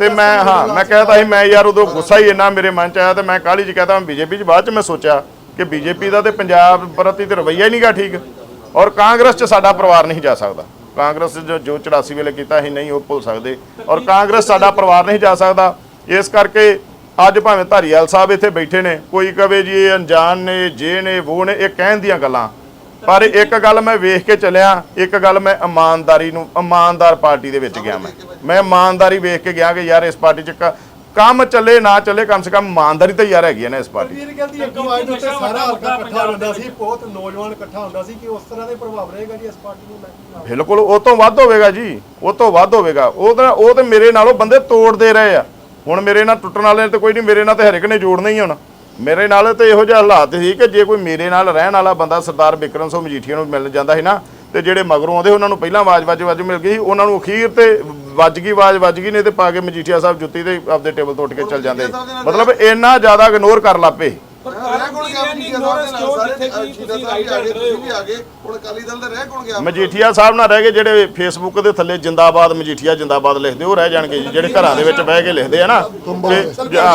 ਤੇ ਮੈਂ ਹਾਂ ਮੈਂ ਕਹਿਤਾ ਸੀ ਮੈਂ ਯਾਰ ਉਦੋਂ ਗੁੱਸਾ ਹੀ ਇੰਨਾ ਮੇਰੇ ਮਨ ਚ ਆਇਆ ਤੇ ਮੈਂ ਕਾਲੀ ਚ ਕਹਤਾ ਮੈਂ ਬੀਜੇਪੀ ਚ ਬਾਅਦ ਚ ਮੈਂ ਸੋਚਿਆ ਕਿ ਬੀਜੇਪੀ ਦਾ ਤੇ ਪੰਜਾਬ ਪ੍ਰਤੀ ਤੇ ਰਵੱਈਆ ਹੀ ਨਹੀਂਗਾ ਠੀਕ। ਔਰ ਕਾਂਗਰਸ ਚ ਸਾਡਾ ਪਰਿਵਾਰ ਨਹੀਂ ਜਾ ਸਕਦਾ। ਕਾਂਗਰਸ ਜੋ ਜੋ 84 ਵੇਲੇ ਕੀਤਾ ਸੀ, ਨਹੀਂ ਉਹ ਭੁੱਲ ਸਕਦੇ। ਔਰ ਕਾਂਗਰਸ ਸਾਡਾ ਪਰਿਵਾਰ ਨਹੀਂ ਜਾ ਸਕਦਾ। ਇਸ ਕਰਕੇ ਅੱਜ ਭਾਵੇਂ ਧਾਰੀਵਾਲ ਸਾਹਿਬ ਇੱਥੇ ਬੈਠੇ ਨੇ, ਕੋਈ ਕਵੇ ਜੀ ਇਹ ਅਣਜਾਣ ਨੇ ਜੇ ਨੇ ਉਹ ਨੇ, ਇਹ ਕਹਿਣ ਦੀਆਂ ਗੱਲਾਂ। ਪਰ ਇੱਕ ਗੱਲ ਮੈਂ ਵੇਖ ਕੇ ਚੱਲਿਆ, ਇੱਕ ਗੱਲ ਮੈਂ ਇਮਾਨਦਾਰੀ ਨੂੰ ਇਮਾਨਦਾਰ ਪਾਰਟੀ ਦੇ ਵਿੱਚ ਗਿਆ ਮੈਂ। ਮੈਂ ਇਮਾਨਦਾਰੀ ਵੇਖ ਕੇ ਗਿਆ ਕਿ ਯਾਰ ਇਸ ਪਾਰਟੀ 'ਚ ਕੰਮ ਚੱਲੇ ਨਾ ਚੱਲੇ ਕਮ ਸੇ ਕਮ ਇਮਾਨਦਾਰੀ ਤਾਂ ਯਾਰ ਹੈਗੀ ਹੈ ਨਾ ਇਸ ਪਾਰਟੀ। ਵੀਰ ਕਹਿੰਦੀ ਇੱਕ ਵਾਰ ਉੱਤੇ ਸਾਰਾ ਹਲਕਾ ਇਕੱਠਾ ਹੁੰਦਾ ਸੀ ਬਹੁਤ ਨੌਜਵਾਨ ਇਕੱਠਾ ਹੁੰਦਾ ਸੀ ਕਿ ਉਸ ਤਰ੍ਹਾਂ ਦੇ ਪ੍ਰਭਾਵ ਰਹੇਗਾ ਜੀ ਇਸ ਪਾਰਟੀ ਨੂੰ ਲੈ ਕੇ? ਬਿਲਕੁਲ ਉਹ ਤੋਂ ਵੱਧ ਹੋਵੇਗਾ ਜੀ ਉਹ ਤੋਂ ਵੱਧ ਹੋਵੇਗਾ। ਉਹ ਤਾਂ ਉਹ ਤੇ ਮੇਰੇ ਨਾਲੋਂ ਬੰਦੇ ਤੋੜਦੇ ਰਹੇ ਆ। ਹੁਣ ਮੇਰੇ ਨਾਲ ਟੁੱਟਣ ਵਾਲੇ ਤੇ ਕੋਈ ਨਹੀਂ ਮੇਰੇ ਨਾਲ ਤੇ ਹਰ ਇੱਕ ਨੇ ਜੋੜਨਾ ਹੀ ਹੁਣ। ਮੇਰੇ ਨਾਲ ਤੇ ਇਹੋ ਜਿਹਾ ਹਾਲਾਤ ਸੀ ਕਿ ਜੇ ਕੋਈ ਮੇਰੇ ਨਾਲ ਰਹਿਣ ਵਾਲਾ ਬੰਦਾ ਸਰਦਾਰ ਬਿਕਰਮ ਸਿੰਘ ਮਜੀਠੀਆ ਨੂੰ ਮਿਲਣ ਜਾਂਦਾ ਸੀ ਨਾ ਤੇ ਜਿਹੜੇ ਮਗਰੋਂ ਆਉਂਦੇ ਉਹਨਾਂ ਨੂੰ ਪਹਿਲਾਂ ਆਵਾਜ਼ ਵੱਜ ਵੱਜ ਮਿਲ ਗਈ ਸੀ, ਉਹਨਾਂ ਨੂੰ ਅਖੀਰ ਤੇ ਵੱਜ ਗਈ ਆਵਾਜ਼ ਵੱਜ ਗਈ ਨੇ ਤੇ ਪਾ ਕੇ ਮਜੀਠੀਆ ਸਾਹਿਬ ਜੁੱਤੀ ਤੇ ਆਪਦੇ ਟੇਬਲ ਤੋਂ ਉੱਠ ਕੇ ਚੱਲ ਜਾਂਦੇ। ਮਤਲਬ ਇੰਨਾ ਜ਼ਿਆਦਾ ਇਗਨੋਰ ਕਰ ਲੱਪੇ ਰਹਿ ਮਜੀਠੀਆ ਸਾਹਿਬ ਨਾਲ ਰਹੇ ਗਏ ਹੁਣ ਅਕਾਲੀ ਦਲ ਦਾ ਰਹਿ ਕੌਣ ਗਿਆ? ਮਜੀਠੀਆ ਸਾਹਿਬ ਨਾਲ ਰਹਿ ਗਏ ਜਿਹੜੇ ਫੇਸਬੁੱਕ ਦੇ ਥੱਲੇ ਜਿੰਦਾਬਾਦ ਮਜੀਠੀਆ ਜਿੰਦਾਬਾਦ ਲਿਖਦੇ ਉਹ ਰਹਿ ਜਾਣਗੇ ਜੀ ਜਿਹੜੇ ਘਰਾਂ ਦੇ ਵਿੱਚ ਬਹਿ ਕੇ ਲਿਖਦੇ ਆ ਨਾ।